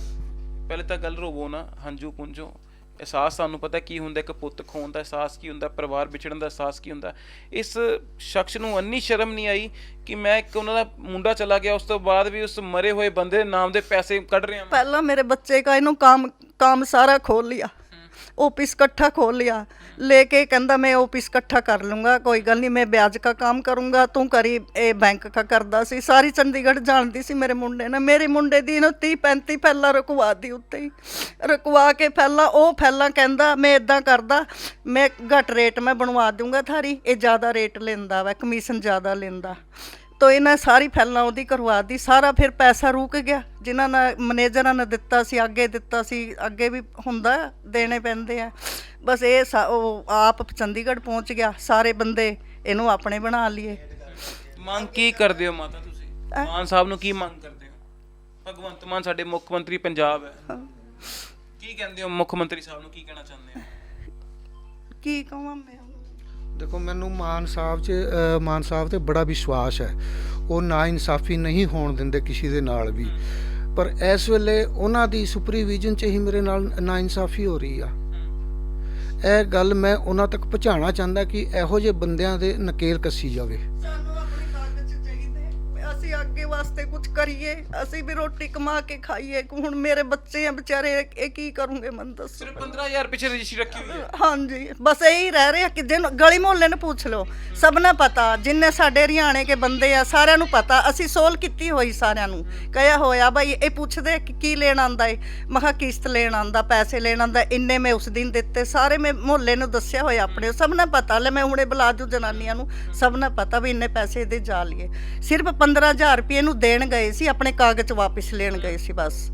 ਪਹਿਲੇ ਤਾਂ ਗੱਲ ਰੋਵੋ ਨਾ, ਹੰਝੂ ਪੁੰਝੋ। ਅਹਿਸਾਸ ਸਾਨੂੰ ਪਤਾ ਕੀ ਹੁੰਦਾ, ਇੱਕ ਪੁੱਤ ਖੋਣ ਦਾ ਅਹਿਸਾਸ ਕੀ ਹੁੰਦਾ, ਪਰਿਵਾਰ ਵਿਛੜਨ ਦਾ ਅਹਿਸਾਸ ਕੀ ਹੁੰਦਾ। ਇਸ ਸ਼ਖਸ ਨੂੰ ਅੰਨੀ ਸ਼ਰਮ ਨਹੀਂ ਆਈ ਕਿ ਮੈਂ ਇੱਕ ਉਹਨਾਂ ਦਾ ਮੁੰਡਾ ਚਲਾ ਗਿਆ, ਉਸ ਤੋਂ ਬਾਅਦ ਵੀ ਉਸ ਮਰੇ ਹੋਏ ਬੰਦੇ ਦੇ ਨਾਮ ਦੇ ਪੈਸੇ ਕੱਢ ਰਿਹਾ ਪਹਿਲਾਂ ਮੇਰੇ ਬੱਚੇ ਦਾ ਇਹਨੂੰ ਕੰਮ ਕੰਮ ਸਾਰਾ ਖੋਲ ਲਿਆ। लिया ऑफिस इकट्ठा खोल लिया लेके कहंदा मैं ऑफिस इकट्ठा कर लूंगा कोई गल नहीं मैं ब्याज का काम करूंगा तू करी ए बैंक का करदा ਸੀ ਸਾਰੀ ਚੰਡੀਗੜ੍ਹ ਜਾਣਦੀ ਸੀ ਮੇਰੇ ਮੁੰਡੇ ਨੇ ਮੇਰੇ ਮੁੰਡੇ ਦੀ ਇਹਨੂੰ 30 35 ਫੈਲਾ ਰਕਵਾ ਦੀ ਉੱਤੇ ਹੀ ਰਕਵਾ ਕੇ ਫੈਲਾ ਉਹ ਫੈਲਾ ਕਹਿੰਦਾ ਮੈਂ ਇਦਾਂ ਕਰਦਾ ਮੈਂ ਘੱਟ ਰੇਟ ਮੈਂ ਬਣਵਾ ਦੂੰਗਾ ਥਾਰੀ ਇਹ ਜ਼ਿਆਦਾ ਰੇਟ ਲੈਂਦਾ ਵਾ ਕਮਿਸ਼ਨ ਜ਼ਿਆਦਾ ਲੈਂਦਾ ਤੋ ਇਹਨਾਂ ਸਾਰੀ ਫੈਲਾਂ ਉਹਦੀ ਕਰਵਾ ਦੀ ਸਾਰਾ ਫਿਰ ਪੈਸਾ ਰੁਕ ਗਿਆ। ਜਿਨ੍ਹਾਂ ਨੇ ਮੈਨੇਜਰਾਂ ਨੇ ਦਿੱਤਾ ਸੀ ਅੱਗੇ ਦਿੱਤਾ ਸੀ ਅੱਗੇ ਵੀ ਹੁੰਦਾ ਦੇਣੇ ਪੈਂਦੇ ਆ। ਬਸ ਇਹ ਉਹ ਆਪ ਚੰਡੀਗੜ੍ਹ ਪਹੁੰਚ ਗਿਆ ਸਾਰੇ ਬੰਦੇ ਇਹਨੂੰ ਆਪਣੇ ਬਣਾ ਲਈਏ। ਮੰਗ ਕੀ ਕਰਦੇ ਹੋ ਮਾਤਾ ਤੁਸੀਂ? ਮਾਨ ਸਾਹਿਬ ਨੂੰ ਕੀ ਮੰਗ ਕਰਦੇ ਹੋ? ਭਗਵੰਤ ਮਾਨ ਸਾਡੇ ਮੁੱਖ ਮੰਤਰੀ ਪੰਜਾਬ ਹੈ। ਕੀ ਕਹਿੰਦੇ ਹੋ ਮੁੱਖ ਮੰਤਰੀ ਸਾਹਿਬ ਨੂੰ ਕੀ ਕਹਿਣਾ ਚਾਹੁੰਦੇ ਹੋ? ਕੀ ਕਹਾਂ ਮੈਂ? ਦੇਖੋ, ਮੈਨੂੰ ਮਾਨ ਸਾਹਿਬ 'ਚ ਮਾਨ ਸਾਹਿਬ ਤੇ ਬੜਾ ਵਿਸ਼ਵਾਸ ਹੈ। ਉਹ ਨਾ ਇਨਸਾਫੀ ਨਹੀਂ ਹੋਣ ਦਿੰਦੇ ਕਿਸੇ ਦੇ ਨਾਲ ਵੀ। ਪਰ ਇਸ ਵੇਲੇ ਉਹਨਾਂ ਦੀ ਸੁਪਰਵੀਜ਼ਨ 'ਚ ਹੀ ਮੇਰੇ ਨਾਲ ਨਾ ਇਨਸਾਫੀ ਹੋ ਰਹੀ ਆ। ਇਹ ਗੱਲ ਮੈਂ ਉਹਨਾਂ ਤੱਕ ਪਹੁੰਚਾਉਣਾ ਚਾਹੁੰਦਾ ਕਿ ਇਹੋ ਜਿਹੇ ਬੰਦਿਆਂ ਦੇ ਨਕੇਲ ਕੱਸੀ ਜਾਵੇ। ਵਾਸਤੇ ਕੁਝ ਕਰੀਏ ਅਸੀਂ ਵੀ ਰੋਟੀ ਕਮਾ ਕੇ ਖਾਈਏ ਹੁਣ ਮੇਰੇ ਬੱਚੇ ਆ ਵਿਚਾਰੇ ਇਹ ਕੀ ਕਰੂੰਗੇ ਮਨ ਦੱਸੋ। ਸਿਰਫ 15000 ਪਿੱਛੇ ਰਜਿਸਟਰੀ ਰੱਖੀ ਹੋਈ ਹੈ। ਹਾਂਜੀ ਬਸ ਇਹੀ ਰਹਿ ਰਹੇ ਆ ਕਿ ਗਲੀ ਮੁਹੱਲੇ ਨੂੰ ਪੁੱਛ ਲਓ ਸਭ ਨੂੰ ਪਤਾ ਜਿੰਨੇ ਸਾਡੇ ਹਰਿਆਣੇ ਕੇ ਬੰਦੇ ਆ ਸਾਰਿਆਂ ਨੂੰ ਪਤਾ ਅਸੀਂ ਸੋਲ ਕੀਤੀ ਹੋਈ ਸਾਰਿਆਂ ਨੂੰ। ਕਹਿਆ ਹੋਇਆ ਭਾਈ ਇਹ ਪੁੱਛਦੇ ਕਿ ਕੀ ਲੈਣ ਆਂਦਾ ਏ? ਮੈਂ ਕਿਹਾ ਕਿਸ਼ਤ ਲੈਣ ਆਂਦਾ ਪੈਸੇ ਲੈਣ ਆਂਦਾ ਇੰਨੇ ਮੈਂ ਉਸ ਦਿਨ ਦਿੱਤੇ ਸਾਰੇ ਮੈਂ ਮੁਹੱਲੇ ਨੂੰ ਦੱਸਿਆ ਹੋਇਆ ਆਪਣੇ ਸਭ ਨੂੰ ਪਤਾ ਲੈ ਮੈਂ ਹੁਣੇ ਬੁਲਾਜੂ ਜਨਾਨੀਆਂ ਨੂੰ ਸਭ ਨੂੰ ਪਤਾ ਵੀ ਇੰਨੇ ਪੈਸੇ ਦੇ ਜਾ ਲਈਏ। ਸਿਰਫ 15000 ਰੁਪਏ ਨੂੰ ਦੇਣ ਗਏ ਸੀ ਆਪਣੇ ਕਾਗਜ਼ ਵਾਪਸ ਲੈਣ ਗਏ ਸੀ ਬਸ।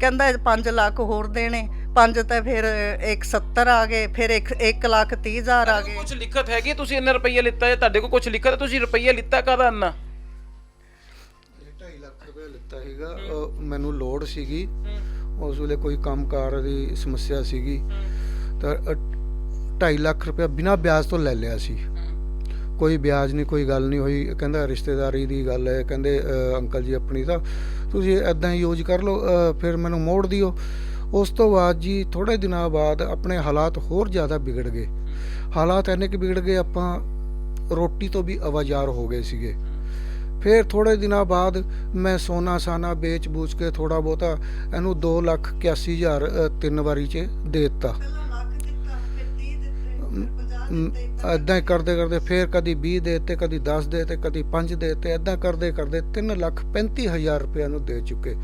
ਕਹਿੰਦਾ 5 ਲੱਖ ਹੋਰ ਦੇਣੇ ਪੰਜ ਤਾਂ ਫਿਰ 170 ਆ ਗਏ ਫਿਰ 1 1 ਲੱਖ 30 ਹਜ਼ਾਰ ਆ ਗਏ। ਕੁਝ ਲਿਖਤ ਹੈਗੀ ਤੁਸੀਂ ਇੰਨਾ ਰੁਪਈਆ ਲਿੱਤਾ ਹੈ ਤੁਹਾਡੇ ਕੋਲ ਕੁਝ ਲਿਖਤ ਹੈ? ਤੁਸੀਂ ਰੁਪਈਆ ਲਿੱਤਾ ਕਾਹਦਾ ਇੰਨਾ? 2.5 ਲੱਖ ਰੁਪਏ ਲਿੱਤਾ ਅ, ਮੈਨੂੰ ਲੋੜ ਸੀਗੀ। ਉਸ ਵੇਲੇ ਕੋਈ ਕੰਮਕਾਰ ਦੀ ਸਮੱਸਿਆ ਸੀਗੀ। ਤਾਂ 2.5 ਲੱਖ ਰੁਪਏ ਬਿਨਾਂ ਵਿਆਜ ਤੋਂ ਲੈ ਲਿਆ ਸੀ। ਕੋਈ ਵਿਆਜ ਨਹੀਂ, ਕੋਈ ਗੱਲ ਨਹੀਂ ਹੋਈ। ਕਹਿੰਦਾ ਰਿਸ਼ਤੇਦਾਰੀ ਦੀ ਗੱਲ ਹੈ। ਕਹਿੰਦੇ ਅੰਕਲ ਜੀ ਆਪਣੀ ਤਾਂ ਤੁਸੀਂ ਐਦਾਂ ਹੀ ਯੂਜ਼ ਕਰ ਲਓ ਫਿਰ ਮੈਨੂੰ ਮੋੜ ਦਿਓ। ਉਸ ਤੋਂ ਬਾਅਦ ਜੀ ਥੋੜੇ ਦਿਨਾਂ ਬਾਅਦ ਆਪਣੇ ਹਾਲਾਤ ਹੋਰ ਜ਼ਿਆਦਾ ਵਿਗੜ ਗਏ। ਹਾਲਾਤ ਇੰਨੇ ਕਿ ਵਿਗੜ ਗਏ, ਆਪਾਂ ਰੋਟੀ ਤੋਂ ਵੀ ਆਵਾਜ਼ਾਰ ਹੋ ਗਏ ਸੀਗੇ। ਫਿਰ ਥੋੜੇ ਦਿਨਾਂ ਬਾਅਦ ਮੈਂ ਸੋਨਾ ਸਾਨਾ ਵੇਚ ਬੂਚ ਕੇ ਥੋੜਾ ਬਹੁਤਾ ਇਹਨੂੰ 2 ਲੱਖ 81 ਹਜ਼ਾਰ ਤਿੰਨ ਵਾਰੀ ਚ ਦੇ ਦਿੱਤਾ। ਐਦਾਂ ਹੀ ਕਰਦੇ ਕਰਦੇ ਫਿਰ ਕਦੀ 20 ਦੇ ਦਿੱਤੇ, ਕਦੀ 10 ਦੇ ਦਿੱਤੇ, ਕਦੀ 5 ਦੇ ਦਿੱਤੇ ਐਦਾਂ ਕਰਦੇ ਕਰਦੇ 3 ਲੱਖ 35 ਹਜ਼ਾਰ ਰੁਪਏ ਨੂੰ ਦੇ ਚੁੱਕੇ।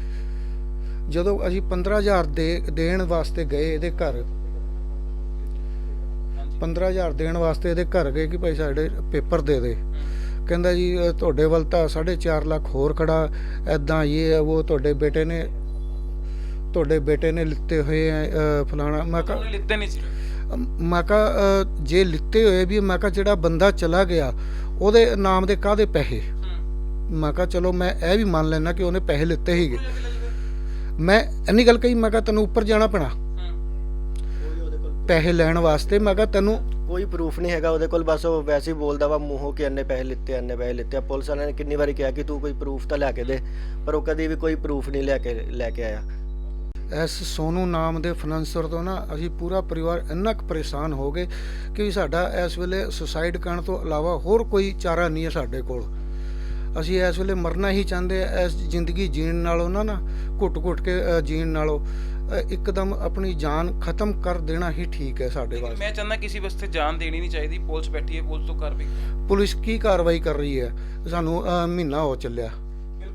ਜਦੋਂ ਅਸੀਂ 15000 ਦੇ, ਦੇਣ ਵਾਸਤੇ ਗਏ ਇਹਦੇ ਘਰ 15000 ਦੇਣ ਵਾਸਤੇ ਇਹਦੇ ਘਰ ਗਏ ਕਿ ਭਾਈ ਸਾਡੇ ਪੇਪਰ ਦੇ ਦੇ। ਕਹਿੰਦਾ ਜੀ ਤੁਹਾਡੇ ਵੱਲ ਤਾਂ 4.5 ਲੱਖ ਹੋਰ ਖੜਾ ਐਦਾਂ ਇਹ ਹੈ ਉਹ ਤੁਹਾਡੇ ਬੇਟੇ ਨੇ, ਤੁਹਾਡੇ ਬੇਟੇ ਨੇ ਲਿੱਤੇ ਹੋਏ ਆ ਫਲਾਣਾ, ਮੈਂ ਕਿਹਾ ਲਿੱਤੇ ਨਹੀਂ ਸੀ। ਮੈਂ ਕਿਹਾ ਜੇ ਲਿੱਤੇ ਹੋਏ ਵੀ, ਮੈਂ ਕਿਹਾ ਜਿਹੜਾ ਬੰਦਾ ਚਲਾ ਗਿਆ, ਉਹਦੇ ਨਾਮ ਦੇ ਕਾਦੇ ਪੈਸੇ? ਮੈਂ ਕਿਹਾ, ਚਲੋ ਮੈਂ ਇਹ ਵੀ ਮੰਨ ਲੈਣਾ ਕਿ ਉਹਨੇ ਪੈਸੇ ਲਿੱਤੇ ਹੀਗੇ ਮੈਂ ਇੰਨੀ ਗੱਲ ਕਹੀ, ਮੈਂ ਕਿਹਾ, ਤੈਨੂੰ ਉੱਪਰ ਜਾਣਾ ਪੈਣਾ? ਪੈਸੇ ਲੈਣ ਵਾਸਤੇ, ਮੈਂ ਕਿਹਾ, ਤੈਨੂੰ ਕੋਈ ਪ੍ਰੂਫ ਨਹੀਂ ਹੈਗਾ ਉਹਦੇ ਕੋਲ, ਬਸ ਉਹ ਵੈਸੇ ਹੀ ਬੋਲਦਾ ਵਾ ਮੂੰਹੋਂ ਕਿ ਇੰਨੇ ਪੈਸੇ ਲਿੱਤੇ, ਇੰਨੇ ਪੈਸੇ ਲਿੱਤੇ। ਆ। ਪੁਲਿਸ ਵਾਲਿਆਂ ਨੇ ਕਿੰਨੀ ਵਾਰੀ ਕਿਹਾ ਕਿ ਤੂੰ ਕੋਈ ਪ੍ਰੂਫ ਤਾਂ ਲੈ ਕੇ ਦੇ, ਪਰ ਉਹ ਕਦੀ ਵੀ ਕੋਈ ਪ੍ਰੂਫ ਨਹੀਂ ਲੈ ਕੇ ਲੈ ਕੇ ਆਇਆ। ਇਸ ਸੋਨੂ ਨਾਮ ਦੇ ਫਾਈਨਾਂਸਰ ਤੋਂ ਨਾ ਅਸੀਂ ਪੂਰਾ ਪਰਿਵਾਰ ਇੰਨਾ ਕੁ ਪਰੇਸ਼ਾਨ ਹੋ ਗਏ ਕਿ ਸਾਡਾ ਇਸ ਵੇਲੇ ਸੁਸਾਈਡ ਕਰਨ ਤੋਂ ਇਲਾਵਾ ਹੋਰ ਕੋਈ ਚਾਰਾ ਨਹੀਂ ਹੈ ਸਾਡੇ ਕੋਲ। ਅਸੀਂ ਇਸ ਵੇਲੇ ਮਰਨਾ ਹੀ ਚਾਹੁੰਦੇ ਆ ਇਸ ਜ਼ਿੰਦਗੀ ਜੀਣ ਨਾਲੋਂ ਨਾ ਨਾ ਘੁੱਟ-ਘੁੱਟ ਕੇ ਜੀਣ ਨਾਲੋਂ। ਇੱਕਦਮ ਆਪਣੀ ਜਾਨ ਖਤਮ ਕਰ ਦੇਣਾ ਹੀ ਠੀਕ ਹੈ ਸਾਡੇ ਵਾਸਤੇ। ਮੈਂ ਚਾਹੁੰਦਾ ਕਿਸੇ ਵਾਸਤੇ ਜਾਨ ਦੇਣੀ ਨਹੀਂ ਚਾਹੀਦੀ ਪੁਲਿਸ ਬੈਠੀ ਹੈ ਪੁਲਿਸ ਤੋਂ ਕਾਰਵਾਈ। ਕਰੋ। ਪੁਲਿਸ ਕੀ ਕਾਰਵਾਈ ਕਰ ਰਹੀ ਹੈ? ਸਾਨੂੰ ਮਹੀਨਾ ਹੋ ਚੱਲਿਆ।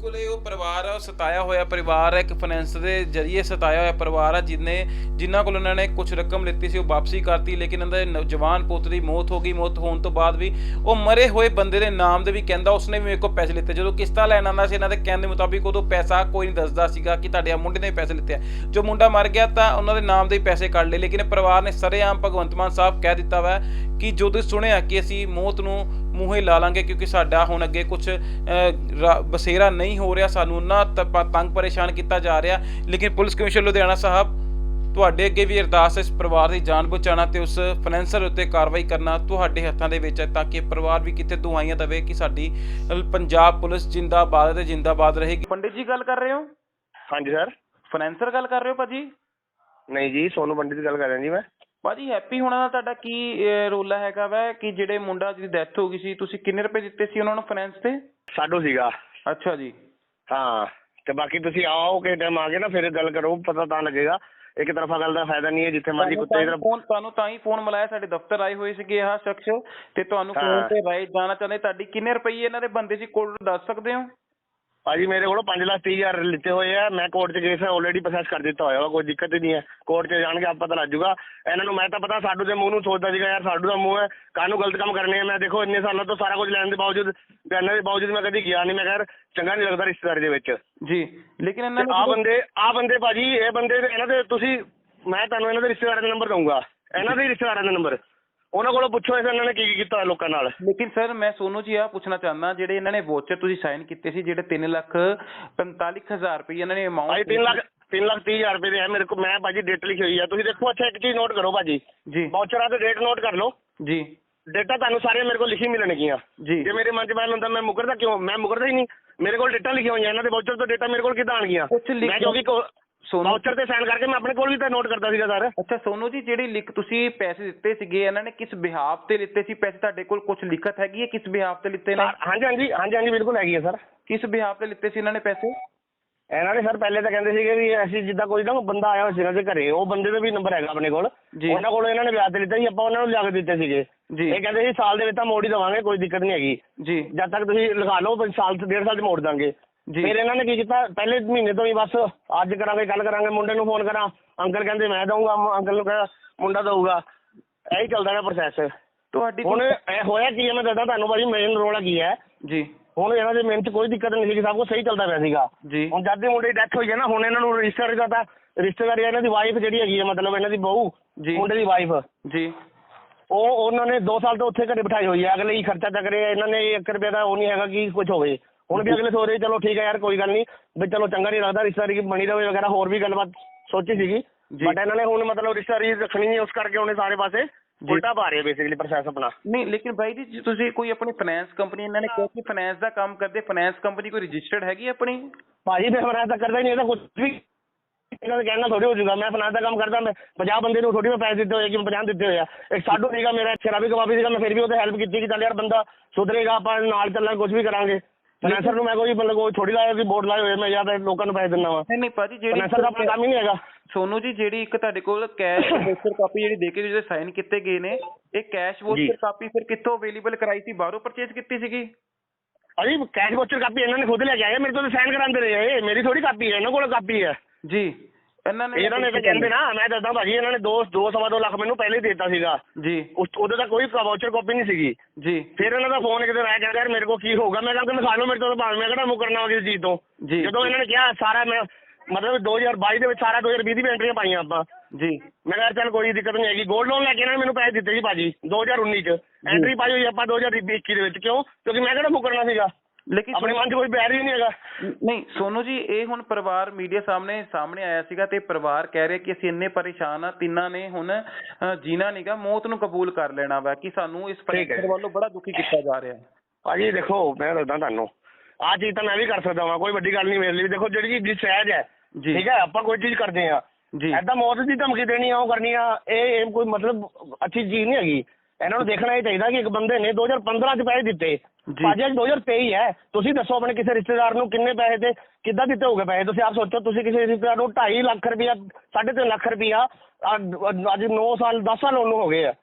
ਬਿਲਕੁਲ ਇਹ ਉਹ ਪਰਿਵਾਰ ਆ, ਉਹ ਸਤਾਇਆ ਹੋਇਆ ਪਰਿਵਾਰ ਹੈ ਇੱਕ ਫਾਈਨੈਂਸ ਦੇ ਜਰੀਏ ਸਤਾਇਆ ਹੋਇਆ ਪਰਿਵਾਰ ਆ, ਜਿਨੇ, ਜਿਨ੍ਹਾਂ ਕੋਲ ਉਹਨਾਂ ਨੇ ਕੁਝ ਰਕਮ ਲਿੱਤੀ ਸੀ, ਉਹ ਵਾਪਸੀ ਕਰਤੀ, ਲੇਕਿਨ ਇਹਨਾਂ ਦੇ ਨੌਜਵਾਨ ਪੁੱਤ ਦੀ ਮੌਤ ਹੋ ਗਈ, ਮੌਤ ਹੋਣ ਤੋਂ ਬਾਅਦ ਵੀ ਉਹ ਮਰੇ ਹੋਏ ਬੰਦੇ ਦੇ ਨਾਮ ਦੇ ਵੀ ਕਹਿੰਦਾ, ਉਸਨੇ ਵੀ ਮੇਰੇ ਕੋਲ ਪੈਸੇ ਲਿੱਤੇ। ਜਦੋਂ ਕਿਸ਼ਤਾ ਲੈਣ ਆਉਂਦਾ ਸੀ, ਇਹਨਾਂ ਦੇ ਕਹਿਣ ਦੇ ਮੁਤਾਬਿਕ ਉਦੋਂ ਪੈਸਾ ਕੋਈ ਨਹੀਂ ਦੱਸਦਾ ਸੀਗਾ ਕਿ ਤੁਹਾਡੇ ਆ ਮੁੰਡੇ ਨੇ ਪੈਸੇ ਲਿੱਤੇ ਆ। ਜੋ ਮੁੰਡਾ ਮਰ ਗਿਆ ਤਾਂ ਉਹਨਾਂ ਦੇ ਨਾਮ ਦੇ ਪੈਸੇ ਕੱਢ ਲਏ, ਲੇਕਿਨ ਪਰਿਵਾਰ ਨੇ ਸਰੇਆਮ ਭਗਵੰਤ ਮਾਨ ਸਾਹਿਬ ਕਹਿ ਦਿੱਤਾ ਵਾ ਕਿ ਜਦੋਂ ਸੁਣਿਆ ਕਿ ਅਸੀਂ ਮੌਤ ਨੂੰ ਮੂੰਹੇ ਲਾ ਲਾਂਗੇ ਕਿਉਂਕਿ ਸਾਡਾ ਹੁਣ ਅੱਗੇ ਕੁਝ ਬਸੇਰਾ ਨਹੀਂ ਹੋ ਰਿਹਾ ਸਾਨੂੰ ਨਾ ਤੰਗ ਪਰੇਸ਼ਾਨ ਕੀਤਾ ਜਾ ਰਿਹਾ। ਲੇਕਿਨ ਪੁਲਿਸ ਕਮਿਸ਼ਨ ਲੁਧਿਆਣਾ ਸਾਹਿਬ ਤੁਹਾਡੇ ਅੱਗੇ ਵੀ ਅਰਦਾਸ ਹੈ ਇਸ ਪਰਿਵਾਰ ਦੀ ਜਾਨ ਬਚਾਉਣਾ ਤੇ ਉਸ ਫਾਈਨੈਂਸਰ ਉੱਤੇ ਕਾਰਵਾਈ ਕਰਨਾ ਤੁਹਾਡੇ ਹੱਥਾਂ ਦੇ ਵਿੱਚ ਹੈ ਤਾਂ ਕਿ ਪਰਿਵਾਰ ਵੀ ਕਿਤੇ ਦੁਆਈਆਂ ਦੇਵੇ ਕਿ ਸਾਡੀ ਪੰਜਾਬ ਪੁਲਿਸ ਜਿੰਦਾਬਾਦ ਤੇ ਜਿੰਦਾਬਾਦ ਰਹੇਗੀ। ਪੰਡਿਤ ਜੀ ਗੱਲ ਕਰ ਰਹੇ ਹੋ? ਹਾਂਜੀ ਸਰ। ਫਾਈਨੈਂਸਰ ਗੱਲ ਕਰ ਰਹੇ ਹੋ ਭਾਜੀ? ਨਹੀਂ ਜੀ ਸੋਨੂ ਪੰਡਿਤ ਦੀ ਗੱਲ ਕਰ ਰਿਹਾ ਜੀ ਮੈਂ। ਭਾਜੀ ਹੈਪੀ ਹੋਣਾ ਦਾ ਤੁਹਾਡਾ ਕੀ ਰੋਲਾ ਹੈਗਾ ਵੈ ਕਿ ਜਿਹੜੇ ਮੁੰਡਾ ਜਿਹਦੀ ਡੈਥ ਹੋ ਗਈ ਸੀ ਤੁਸੀਂ ਕਿੰਨੇ ਰੁਪਏ ਦਿੱਤੇ ਸੀ ਉਹਨਾਂ ਨੂੰ ਫਾਈਨੈਂਸ ਤੇ? ਸਾਡੋ ਸੀਗਾ। ਅੱਛਾ ਜੀ। ਹਾਂ ਤੇ ਬਾਕੀ ਤੁਸੀਂ ਆਓ ਕਿ ਟਾਈਮ ਆ ਕੇ ਨਾ ਫਿਰ ਗੱਲ ਕਰੋ ਪਤਾ ਤਾਂ ਲੱਗੇਗਾ। ਇੱਕ ਤਰਫਾ ਗੱਲ ਦਾ ਫਾਇਦਾ ਨਹੀਂ ਹੈ ਜਿੱਥੇ ਮਰਜ਼ੀ ਕੁੱਤੇ ਦੀ ਤਰ੍ਹਾਂ ਫੋਨ ਤੁਹਾਨੂੰ ਤਾਂ ਹੀ ਫੋਨ ਮਿਲਾਇਆ ਸਾਡੇ ਦਫ਼ਤਰ ਆਏ ਹੋਏ ਸੀਗੇ ਆਹ ਸ਼ਖਸ। ਤੇ ਤੁਹਾਨੂੰ ਫੋਨ। ਤੇ ਰਾਏ ਜਾਣਾ ਚਾਹੁੰਦੇ ਤੁਹਾਡੀ ਕਿੰਨੇ ਰੁਪਏ ਇਹਨਾਂ ਦੇ ਬੰਦੇ ਸੀ ਕੋਲ ਦੱਸ ਸਕਦੇ ਹੋ? ਭਾਜੀ ਮੇਰੇ ਕੋਲੋਂ 5 ਲੱਖ 30 ਹਜ਼ਾਰ ਲਿੱਤੇ ਹੋਏ ਆ ਮੈਂ ਕੋਰਟ 'ਚ ਕੇਸ ਆਲਰੇਡੀ ਪ੍ਰੋਸੈਸ ਕਰ ਦਿੱਤਾ ਹੋਇਆ ਵਾ ਕੋਈ ਦਿੱਕਤ ਹੀ ਨਹੀਂ ਹੈ। ਕੋਰਟ 'ਚ ਜਾਣਗੇ ਆਪ ਪਤਾ ਲੱਗ ਇਹਨਾਂ ਨੂੰ ਮੈਂ ਤਾਂ ਪਤਾ ਸਾਡੂ ਦੇ ਮੂੰਹ ਨੂੰ ਸੋਚਦਾ ਸੀਗਾ ਯਾਰ ਸਾਡੂ ਦਾ ਮੂੰਹ ਹੈ ਕਾਹਨੂੰ ਗਲਤ ਕੰਮ ਕਰਨੇ ਆ। ਮੈਂ ਦੇਖੋ ਇੰਨੇ ਸਾਲਾਂ ਤੋਂ ਸਾਰਾ ਕੁਝ ਲੈਣ ਦੇ ਬਾਵਜੂਦ ਬਿਆਨਾਂ ਦੇ ਬਾਵਜੂਦ ਮੈਂ ਕਦੀ ਗਿਆ ਨਹੀਂ। ਮੈਂ ਯਾਰ ਚੰਗਾ ਨਹੀਂ ਲੱਗਦਾ ਰਿਸ਼ਤੇਦਾਰੀ ਦੇ ਵਿੱਚ। ਜੀ ਲੇਕਿਨ ਇਹਨਾਂ ਨੇ ਆ ਬੰਦੇ ਆ ਬੰਦੇ ਭਾਜੀ ਇਹ ਬੰਦੇ ਇਹਨਾਂ ਦੇ ਤੁਸੀਂ ਮੈਂ ਤੁਹਾਨੂੰ ਇਹਨਾਂ ਦੇ ਰਿਸ਼ਤੇਦਾਰਾਂ ਦਾ ਨੰਬਰ ਦਊਂਗਾ। ਇਹਨਾਂ ਦੇ ਰਿਸ਼ਤੇਦਾਰਾਂ ਦਾ ਨੰਬਰ ਉਹਨਾਂ ਕੋਲੋਂ ਪੁੱਛੋ ਇਸ ਇਹਨਾਂ ਨੇ ਕੀ ਕੀ ਕੀਤਾ ਲੋਕਾਂ ਨਾਲ। ਲੇਕਿਨ ਸਰ ਮੈਂ ਸੋਨੂ ਜੀ ਆ ਪੁੱਛਣਾ ਚਾਹੁੰਦਾ ਜਿਹੜੇ ਇਹਨਾਂ ਨੇ ਵੋਚਰ ਤੁਸੀਂ ਸਾਈਨ ਕੀਤੇ ਸੀ ਜਿਹੜੇ 3 ਲੱਖ 45000 ਰੁਪਏ ਇਹਨਾਂ ਨੇ ਅਮਾਉਂਟ 3 ਲੱਖ 3 ਲੱਖ 30 ਹਜ਼ਾਰ ਰੁਪਏ ਦੇ ਹੈ ਮੇਰੇ ਕੋਲ ਮੈਂ ਭਾਜੀ ਡੇਟ ਲਿਖੀ ਹੋਈ ਆ। ਤੁਸੀਂ ਦੇਖੋ ਅੱਛਾ ਇੱਕ ਚੀਜ਼ ਨੋਟ ਕਰੋ ਭਾਜੀ। ਜੀ। ਵਾਊਚਰਾਂ ਤੇ ਡੇਟ ਨੋਟ ਕਰ ਲਓ। ਜੀ। ਡੇਟਾ ਤੁਹਾਨੂੰ ਸਾਰੀਆਂ ਮੇਰੇ ਕੋਲ ਲਿਖੀ ਮਿਲਣਗੀਆਂ। ਜੀ। ਜੇ ਮੇਰੇ ਮਨ 'ਚ ਬੈਲ ਹੁੰਦਾ ਮੈਂ ਮੁਕਰਦਾ ਕਿਉਂ? ਮੈਂ ਮੁਕਰਦਾ ਹੀ ਨਹੀਂ। ਮੇਰੇ ਕੋਲ ਡੇਟਾ ਲਿਖੀਆਂ ਹੋਈਆਂ ਇਹਨਾਂ ਦੇ ਵਾਊਚਰ ਤੋਂ ਡੇਟਾ ਮੇਰੇ ਕੋਲ ਕਿੱਦਾਂ ਆਣਗੀਆਂ ਮੈਂ ਕਿਉਂਕਿ ਸੋਨੂ ਵਾਊਚਰ ਤੇ ਸਾਈਨ ਕਰਕੇ ਮੈਂ ਆਪਣੇ ਕੋਲ ਵੀ ਤਾਂ ਨੋਟ ਕਰਦਾ ਸੀਗਾ ਸਰ। ਅੱਛਾ ਸੋਨੂ ਜੀ ਜਿਹੜੀ ਲਿਖ ਤੁਸੀਂ ਪੈਸੇ ਦਿੱਤੇ ਸੀਗੇ ਇਹਨਾਂ ਨੇ ਕਿਸ ਬਿਹਾਫ ਤੇ ਲਿੱਤੇ ਸੀ? ਪੈਸੇ ਤੁਹਾਡੇ ਕੋਲ ਕੁਝ ਲਿਖਤ ਹੈਗੀ ਹੈ? ਕਿਸ ਬਿਹਾਫ ਤੇ ਲਿੱਤੇ ਨੇ? ਹਾਂਜੀ ਹਾਂਜੀ ਹਾਂਜੀ ਹਾਂਜੀ ਬਿਲਕੁਲ ਹੈਗੀ ਹੈ ਸਰ। ਕਿਸ ਬਿਹਾਫ ਤੇ ਲਿੱਤੇ ਸੀ ਇਹਨਾਂ ਨੇ ਪੈਸੇ? ਇਹਨਾਂ ਨੇ ਸਰ ਪਹਿਲੇ ਤਾਂ ਕਹਿੰਦੇ ਸੀਗੇ ਵੀ ਅਸੀਂ ਜਿੱਦਾਂ ਕੋਈ ਨਾ ਬੰਦਾ ਆਇਆ ਹੋਇਆ ਸੀਗਾ ਦੇ ਘਰੇ ਉਹ ਬੰਦੇ ਦਾ ਵੀ ਨੰਬਰ ਹੈਗਾ ਆਪਣੇ ਕੋਲ। ਜੀ। ਉਹਨਾਂ ਕੋਲ ਇਹਨਾਂ ਨੇ ਵਿਆਜ ਤੇ ਲਿੱਤਾ ਸੀ ਆਪਾਂ ਉਹਨਾਂ ਨੂੰ ਲਿਆ ਕੇ ਦਿੱਤੇ ਸੀਗੇ। ਜੀ। ਇਹ ਕਹਿੰਦੇ ਸੀ ਸਾਲ ਦੇ ਵਿੱਚ ਤਾਂ ਮੋੜ ਹੀ ਦੇਵਾਂਗੇ ਕੋਈ ਦਿੱਕਤ ਨਹੀਂ ਹੈਗੀ। ਜੀ। ਜਦ ਤੱਕ ਤੁਸੀਂ ਲਗਾ ਲਓ ਸਾਲ ਤੋਂ ਡੇਢ ਸਾਲ ਚ ਮੋੜ ਦਾਂਗੇ। ਫਿਰ ਇਹਨਾਂ ਨੇ ਕੀ ਕੀਤਾ? ਪਹਿਲੇ ਮਹੀਨੇ ਤੋਂ ਹੀ ਬਸ ਅੱਜ ਕਰਾਂਗੇ ਕੱਲ ਕਰਾਂਗੇ ਮੁੰਡੇ ਨੂੰ ਫੋਨ ਕਰਾਂ। ਅੰਕਲ ਕਹਿੰਦੇ ਮੈਂ ਦਊਂਗਾ ਅੰਕਲ ਨੂੰ ਕਹਾਂ ਮੁੰਡਾ ਦਊਗਾ। ਇਹੀ ਚੱਲਦਾ ਰਿਹਾ ਪ੍ਰੋਸੈਸ ਤੁਹਾਡੀ ਹੁਣ ਇਹ ਹੋਇਆ ਕੀ ਹੈ? ਮੈਂ ਦੱਸਦਾ ਤੁਹਾਨੂੰ ਭਾਜੀ ਮੇਨ ਰੋਲਾ ਕੀ ਹੈ। ਜੀ। ਹੁਣ ਇਹਨਾਂ ਦੇ ਮਿਹਨਤ ਕੋਈ ਦਿੱਕਤ ਨਹੀਂ ਸੀ ਸਭ ਕੁਝ ਸਹੀ ਚੱਲਦਾ ਪਿਆ ਸੀਗਾ। ਜੀ। ਹੁਣ ਜਦ ਦੇ ਮੁੰਡੇ ਦੀ ਡੈਥ ਹੋਈ ਹੈ ਨਾ ਹੁਣ ਇਹਨਾਂ ਨੂੰ ਰਜਿਸਟਰ ਦਾ ਤਾਂ ਰਿਸ਼ਤੇਦਾਰੀ ਇਹਨਾਂ ਦੀ ਵਾਈਫ ਜਿਹੜੀ ਹੈਗੀ ਹੈ ਮਤਲਬ ਇਹਨਾਂ ਦੀ ਬਹੂ ਜੀ। ਮੁੰਡੇ ਦੀ ਵਾਈਫ ਜੀ। ਉਹ ਉਹਨਾਂ ਨੇ 2 ਸਾਲ ਤੋਂ ਉੱਥੇ ਘਰੇ ਬਿਠਾਈ ਹੋਈ ਹੈ। ਅਗਲੇ ਹੀ ਖਰਚਾ ਚੱਕ ਰਹੇ ਆ ਇਹਨਾਂ ਨੇ 1 ਰੁਪਏ ਦਾ ਉਹ ਨਹੀਂ ਹੈਗਾ ਕਿ ਕੁਝ ਹੋਵੇ। ਹੁਣ ਵੀ ਅਗਲੇ ਸੋਚ ਰਹੇ ਚਲੋ ਠੀਕ ਹੈ ਯਾਰ ਕੋਈ ਗੱਲ ਨਹੀਂ। ਵੀ ਚਲੋ ਚੰਗਾ ਨਹੀਂ ਲੱਗਦਾ ਰਿਸ਼ਤੇਦਾਰੀ ਬਣੀ ਰਵੇ ਵਗੈਰਾ ਹੋਰ ਵੀ ਗੱਲਬਾਤ ਸੋਚੀ ਸੀਗੀ। ਬਟ ਇਹਨਾਂ ਨੇ ਹੁਣ ਮਤਲਬ ਰਿਸ਼ਤੇਦਾਰੀ ਰੱਖਣੀ ਨਹੀਂ ਉਸ ਕਰਕੇ ਉਹਨੇ ਸਾਰੇ ਪਾਸੇ ਉਲਟਾ ਪਾ ਰਹੇ ਬੇਸਿਕਲੀ ਪ੍ਰੋਸੈਸ ਆਪਣਾ। ਨਹੀਂ ਲੇਕਿਨ ਬਾਈ ਜੀ ਤੁਸੀਂ ਕੋਈ ਆਪਣੀ ਫਾਈਨੈਂਸ ਕੰਪਨੀ ਇਹਨਾਂ ਨੇ ਕਿਹਾ ਕਿ ਫਾਈਨੈਂਸ ਦਾ ਕੰਮ ਕਰਦੇ ਫਾਈਨੈਂਸ ਕੰਪਨੀ ਕੋਈ ਰਜਿਸਟਰਡ ਹੈਗੀ ਆਪਣੀ? ਭਾਜੀ ਮੈਂ ਤਾਂ ਕਰਦਾ ਹੀ ਨਹੀਂ ਇਹਦਾ ਕੁਝ ਵੀ ਇਹਨਾਂ ਦੇ ਕਹਿਣਾ ਥੋੜੀ ਹੋ ਜਾਊਗਾ। ਮੈਂ ਫਲਾਣਾ ਦਾ ਕੰਮ ਕਰਦਾ ਮੈਂ 50 ਬੰਦੇ ਨੂੰ ਥੋੜੀ ਮੈਂ ਪੈਸੇ ਦਿੱਤੇ ਹੋਏ ਕਿ ਮੈਂ 50 ਦਿੱਤੇ ਹੋਏ ਆ। ਇੱਕ ਸਾਡੂ ਸੀਗਾ ਮੇਰਾ ਸ਼ਰਾਬੀ ਕਬਾਬੀ ਸੀਗਾ ਮੈਂ ਫਿਰ ਵੀ ਉਹਦੇ ਹੈਲਪ ਕੀਤੀ ਕਿ ਚੱਲ ਯਾਰ ਬੰਦਾ ਸੁਧਰੇਗਾ ਆਪਾਂ ਨਾਲ ਚੱਲਾਂਗੇ ਕੁਝ ਵੀ ਕਰਾਂਗੇ। ਫਾਈਨੈਂਸਰ ਨੂੰ ਮੈਂ ਕੋਈ ਮਤਲਬ ਕੋਈ ਥੋੜੀ ਲਾਇਆ ਸੀ ਬੋਰਡ ਲਾਏ ਹੋਏ ਮੈਂ ਜਾਂ ਤਾਂ ਲੋਕਾਂ ਨੂੰ ਪੈਸੇ ਦਿੰਦਾ ਵਾਂ। ਨਹੀਂ ਨਹੀਂ ਭਾਜੀ ਫਾਈਨੈਂਸਰ ਦਾ ਆਪਣਾ ਕੰਮ ਹੀ ਨਹੀਂ ਹੈਗਾ। ਸੋਨੂ ਜੀ ਜਿਹੜੀ ਇੱਕ ਤੁਹਾਡੇ ਕੋਲ ਕੈਸ਼ ਵੋਚਰ ਕਾਪੀ ਜਿਹੜੀ ਦੇ ਕੇ ਜਿਹੜੇ ਸਾਈਨ ਕੀਤੇ ਗਏ ਨੇ ਇਹ ਕੈਸ਼। ਵੋਚਰ ਕਾਪੀ ਫਿਰ ਕਿੱਥੋਂ ਅਵੇਲੇਬਲ ਕਰਾਈ ਸੀ? ਬਾਹਰੋਂ ਪਰਚੇਜ਼ ਕੀਤੀ ਸੀਗੀ? ਅਜੀ ਕੈਸ਼ ਵੋਚਰ ਕਾਪੀ ਇਹਨਾਂ ਨੇ ਖੁਦ ਲੈ ਕੇ ਆਏ ਮੇਰੇ ਤੋਂ ਸਾਈਨ ਕਰਾਉਂਦੇ ਰਹੇ ਇਹ ਮੇਰੀ ਥੋੜੀ ਕਾਪੀ ਹੈ ਇਹਨਾਂ ਕੋਲ ਕਾਪੀ ਹੈ। ਜੀ। ਇਹਨਾਂ ਨੇ ਇਹਨਾਂ ਨੇ ਤਾਂ ਕਹਿੰਦੇ ਨਾ ਮੈਂ ਦੱਸਦਾ ਭਾਜੀ ਇਹਨਾਂ ਨੇ 2 2 ਸਵਾ ਦੋ ਲੱਖ ਮੈਨੂੰ ਪਹਿਲੇ ਹੀ ਦੇ ਦਿੱਤਾ ਸੀਗਾ। ਜੀ। ਉਸ ਉਹਦੇ ਤਾਂ ਕੋਈ ਵਾਊਚਰ ਕਾਪੀ ਨਹੀਂ ਸੀਗੀ। ਜੀ। ਫਿਰ ਇਹਨਾਂ ਦਾ ਫੋਨ ਕਿਤੇ ਆਇਆ ਕਹਿੰਦਾ ਯਾਰ ਮੇਰੇ ਕੋਲ ਕੀ ਹੋਊਗਾ? ਮੈਂ ਕਹਿੰਦਾ ਲਓ ਮੇਰੇ ਤੋਂ ਭਾਵੇਂ ਮੈਂ ਕਿਹੜਾ ਮੁਕਰਨਾ ਕਿਸੇ ਚੀਜ਼ ਤੋਂ? ਜੀ। ਜਦੋਂ ਇਹਨਾਂ ਨੇ ਕਿਹਾ ਸਾਰਾ ਮੈਂ ਮਤਲਬ 2022 ਦੇ ਵਿੱਚ ਸਾਰਾ 2020 ਦੀ ਵੀ ਐਂਟਰੀਆਂ ਪਾਈਆਂ ਆਪਾਂ। ਜੀ। ਮੈਂ ਕਿਹਾ ਚੱਲ ਕੋਈ ਦਿੱਕਤ ਨਹੀਂ ਹੈਗੀ। 골ਡ ਲੋਨ ਲੈ ਕੇ ਇਹਨਾਂ ਨੇ ਮੈਨੂੰ ਪੈਸੇ ਦਿੱਤੇ ਸੀ ਭਾਜੀ 2019 ਚ। ਐਂਟਰੀ ਪਾਈ ਹੋਈ ਆਪਾਂ 2021 ਦੇ ਵਿੱਚ। ਕਿਉਂ? ਕਿਉਂਕਿ ਮੈਂ ਕਿਹੜਾ ਮੁਕਰਨਾ ਸੀਗਾ? ਲੇਕਿਨ ਆਪਣੇ ਮਨ 'ਚ ਕੋਈ ਬੈਰ ਹੀ ਨਹੀਂ ਹੈਗਾ। ਨਹੀਂ ਸੋਨੂ ਜੀ ਇਹ ਹੁਣ ਪਰਿਵਾਰ ਮੀਡੀਆ ਸਾਹਮਣੇ ਸਾਹਮਣੇ ਆਇਆ ਸੀਗਾ ਤੇ ਪਰਿਵਾਰ ਕਹਿ ਰਿਹਾ ਕਿ ਅਸੀਂ ਇੰਨੇ ਪਰੇਸ਼ਾਨ ਆ ਤਿੰਨਾਂ ਨੇ ਹੁਣ ਅ, ਜੀਣਾ ਨਹੀਂਗਾ ਮੌਤ ਨੂੰ ਕਬੂਲ ਕਰ ਲੈਣਾ ਵਾ ਕਿ ਸਾਨੂੰ ਇਸ ਠੀਕ ਹੈ। ਪਰਿਵਾਰ ਵੱਲੋਂ ਬੜਾ ਦੁਖੀ ਕੀਤਾ ਜਾ ਰਿਹਾ। ਭਾਜੀ ਦੇਖੋ ਮੈਂ ਦੱਸਦਾ ਤੁਹਾਨੂੰ ਆਹ ਚੀਜ਼ ਤਾਂ ਮੈਂ ਵੀ ਕਰ ਸਕਦਾ ਵਾਂ ਕੋਈ ਵੱਡੀ ਗੱਲ ਨਹੀਂ ਮੇਰੇ ਲਈ। ਦੇਖੋ ਜਿਹੜੀ ਚੀਜ਼ ਸਹਿਜ ਹੈ ਜੀ। ਠੀਕ ਹੈ ਆਪਾਂ ਕੋਈ ਚੀਜ਼ ਕਰਦੇ ਆ ਜੀ। ਐਦਾਂ ਮੌਤ ਦੀ ਧਮਕੀ ਦੇਣੀ ਆ ਉਹ ਕਰਨੀ ਆ ਇਹ ਇਹ ਕੋਈ ਮਤਲਬ ਅੱਛੀ ਚੀਜ਼ ਨਹੀਂ ਹੈਗੀ। ਇਹਨਾਂ ਨੂੰ ਦੇਖਣਾ ਇਹ ਚਾਹੀਦਾ ਕਿ ਇੱਕ ਬੰਦੇ ਨੇ 2015 ਚ ਪੈਸੇ ਦਿੱਤੇ। ਜੀ। ਭਾਜੀ ਅੱਜ 2023 ਹੈ। ਤੁਸੀਂ ਦੱਸੋ ਆਪਣੇ ਕਿਸੇ ਰਿਸ਼ਤੇਦਾਰ ਨੂੰ ਕਿੰਨੇ ਪੈਸੇ ਤੇ ਕਿੱਦਾਂ ਦਿੱਤੇ ਹੋਗੇ ਪੈਸੇ? ਤੁਸੀਂ ਆਪ ਸੋਚੋ ਤੁਸੀਂ ਕਿਸੇ ਰਿਸ਼ਤੇਦਾਰ ਨੂੰ 2.5 ਲੱਖ ਰੁਪਇਆ 3.5 ਲੱਖ ਰੁਪਇਆ ਅੱਜ 9 ਸਾਲ 10 ਸਾਲ ਉਹਨੂੰ ਹੋ ਗਏ ਆ।